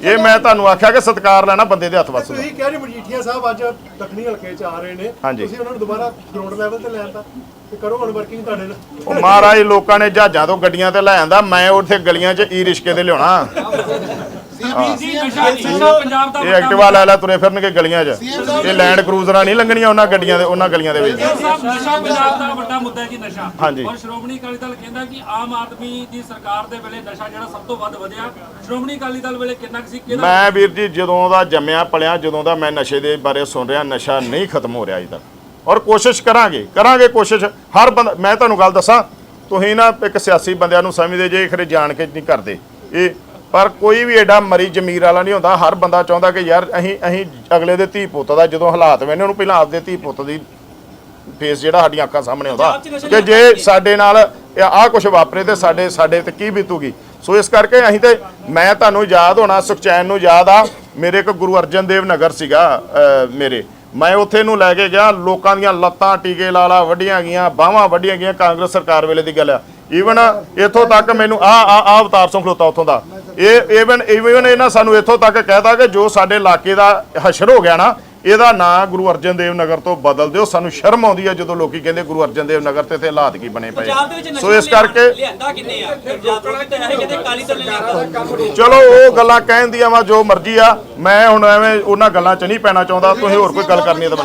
ਇਹ ਮੈਂ ਤੁਹਾਨੂੰ ਆਖਿਆ ਕਿ ਸਤਿਕਾਰ ਲੈਣਾ ਬੰਦੇ ਦੇ ਹੱਥ ਵੱਸ ਦਾ। ਤੁਸੀਂ ਕਹਿ ਰਹੇ ਮਜੀਠੀਆ ਸਾਹਿਬ ਅੱਜ ਦੱਖਣੀ ਹਲਕੇ ਚ ਆ ਰਹੇ ਨੇ। ਹਾਂਜੀ। ਤੁਸੀਂ ਉਹਨਾਂ ਨੂੰ ਦੁਬਾਰਾ ਗਰਾਊਂਡ ਲੈਵਲ ਤੇ ਲੈਣ ਦਾ ਤੇ ਕਰੋ ਹੁਣ ਵਰਕਿੰਗ ਤੁਹਾਡੇ ਨਾਲ। ਉਹ ਮਹਾਰਾਜ ਲੋਕਾਂ ਨੇ ਜਹਾਜ਼ਾਂ ਤੋਂ ਗੱਡੀਆਂ ਤੇ ਲੈ ਆਂਦਾ ਮੈਂ ਉੱਥੇ ਗਲੀਆਂ 'ਚ ਈ ਰਿਸ਼ਕੇ ਦੇ ਲਿਆਉਣਾ। ਜੀ ਨਸ਼ਾ ਨਸ਼ਾ ਪੰਜਾਬ ਦਾ ਇਹ ਐਕਟਿਵਾ ਲੈ ਲੈ ਤੁਰੇ ਫਿਰਨਗੇ ਗਲੀਆਂ 'ਚ। ਇਹ ਲੈਂਡ ਕਰੂਜ਼ਰਾਂ ਨਹੀਂ ਲੰਘਣੀਆਂ ਉਹਨਾਂ ਗੱਡੀਆਂ ਦੇ ਉਹਨਾਂ ਗਲੀਆਂ ਦੇ ਵਿੱਚ। ਸਾਹਿਬ ਨਸ਼ਾ ਪੰਜਾਬ ਦਾ ਵੱਡਾ ਮੁੱਦਾ ਹੈ ਜੀ ਨਸ਼ਾ। ਹਾਂਜੀ। ਔਰ ਸ਼੍ਰੋਮਣੀ ਅਕਾਲੀ ਦਲ ਕਹਿੰਦਾ ਕਿ ਆਮ ਆਦਮੀ ਦੀ ਸਰਕਾਰ ਦੇ ਵੇਲੇ ਨਸ਼ਾ ਜਿਹੜਾ ਸਭ ਤੋਂ ਵੱਧ ਵਧਿਆ। ਸ਼੍ਰੋਮਣੀ ਅਕਾਲੀ ਦਲ ਵੇਲੇ ਕਿੰਨਾ ਕੁ ਸੀ ਕਿਹਦਾ ਮੈਂ ਵੀਰ ਜੀ ਜਦੋਂ ਦਾ ਜੰਮਿਆ ਪਲਿਆ ਜਦੋਂ ਦਾ ਮੈਂ ਨਸ਼ੇ ਦੇ ਬਾਰੇ ਸੁਣ ਰਿਹਾ ਨਸ਼ਾ ਨਹੀਂ ਖਤਮ ਹੋ ਰਿਹਾ ਅਜੇ ਤੱਕ। ਔਰ ਕੋਸ਼ਿਸ਼ ਕਰਾਂਗੇ ਕਰਾਂਗੇ ਕੋਸ਼ਿਸ਼। ਹਰ ਬੰਦਾ ਮੈਂ ਤੁਹਾਨੂੰ ਗੱਲ ਦੱਸਾਂ ਤੁਸੀਂ ਨਾ ਇੱਕ ਸਿਆਸੀ ਬੰਦਿਆਂ ਨੂੰ ਸਮਝਦੇ ਜੇ ਖਰੇ ਜਾਣ ਕੇ ਨਹੀਂ ਕਰਦੇ। ਇਹ ਪਰ ਕੋਈ ਵੀ ਐਡਾ ਮਰੀ ਜ਼ਮੀਰ ਵਾਲਾ ਨਹੀਂ ਹੁੰਦਾ। ਹਰ ਬੰਦਾ ਚਾਹੁੰਦਾ ਕਿ ਯਾਰ ਅਸੀਂ ਅਸੀਂ ਅਗਲੇ ਦੇ ਧੀ ਪੁੱਤ ਦਾ ਜਦੋਂ ਹਾਲਾਤ ਵੇਨੇ ਉਹਨੂੰ ਪਹਿਲਾਂ ਆਪਦੇ ਧੀ ਪੁੱਤ ਦੀ ਫੇਸ ਜਿਹੜਾ ਸਾਡੀਆਂ ਅੱਖਾਂ ਸਾਹਮਣੇ ਆਉਂਦਾ। ਕਿ ਜੇ ਸਾਡੇ ਨਾਲ ਆਹ ਕੁਝ ਵਾਪਰੇ ਤੇ ਸਾਡੇ ਸਾਡੇ ਤੇ ਕੀ ਬੀਤੂਗੀ? ਸੋ ਇਸ ਕਰਕੇ ਅਸੀਂ ਤੇ ਮੈਂ ਤੁਹਾਨੂੰ ਯਾਦ ਹੋਣਾ ਸੁਖਚੈਨ ਨੂੰ ਯਾਦ ਆ ਮੇਰੇ ਇੱਕ ਗੁਰੂ ਅਰਜਨ ਦੇਵ ਨਗਰ ਸੀਗਾ ਮੇਰੇ। ਮੈਂ ਉੱਥੇ ਨੂੰ ਲੈ ਕੇ ਗਿਆ ਲੋਕਾਂ ਦੀਆਂ ਲੱਤਾਂ ਟੀਕੇ ਲਾ ਲਾ ਵੱਡੀਆਂ ਗਈਆਂ ਬਾਹਾਂ ਵੱਡੀਆਂ ਗਈਆਂ ਕਾਂਗਰਸ ਸਰਕਾਰ ਵੇਲੇ ਦੀ ਗੱਲ ਆ। ਈਵਨ ਇੱਥੋਂ ਤੱਕ ਮੈਨੂੰ ਆ ਆ ਆ ਅਵਤਾਰ ਸਿੰਘ ਖਲੋਤਾ ਉੱਥੋਂ ਦਾ। ਇਹ ਈਵਨ ਈਵਨ ਇਹਨਾਂ ਸਾਨੂੰ ਇੱਥੋਂ ਤੱਕ ਕਹਿਤਾ ਕਿ ਜੋ ਸਾਡੇ ਇਲਾਕੇ ਦਾ ਹਸ਼ਰ ਹੋ ਗਿਆ ਨਾ ਇਹਦਾ ਨਾਂ ਗੁਰੂ ਅਰਜਨ ਦੇਵ ਨਗਰ ਤੋਂ ਬਦਲ ਦਿਓ। ਸਾਨੂੰ ਸ਼ਰਮ ਆਉਂਦੀ ਹੈ ਜਦੋਂ ਲੋਕੀ ਕਹਿੰਦੇ ਗੁਰੂ ਅਰਜਨ ਦੇਵ ਨਗਰ ਤੇ ਤੇ ਹਾਲਾਤ ਕੀ ਬਣੇ ਪਏ। ਸੋ ਇਸ ਕਰਕੇ ਚਲੋ ਉਹ ਗੱਲਾਂ ਕਹਿਣ ਦੀਆਂ ਵਾ ਜੋ ਮਰਜ਼ੀ ਆ। ਮੈਂ ਹੁਣ ਐਵੇਂ ਉਹਨਾਂ ਗੱਲਾਂ 'ਚ ਨਹੀਂ ਪੈਣਾ ਚਾਹੁੰਦਾ। ਤੁਸੀਂ ਹੋਰ ਕੋਈ ਗੱਲ ਕਰਨੀ ਹੈ ਤਾਂ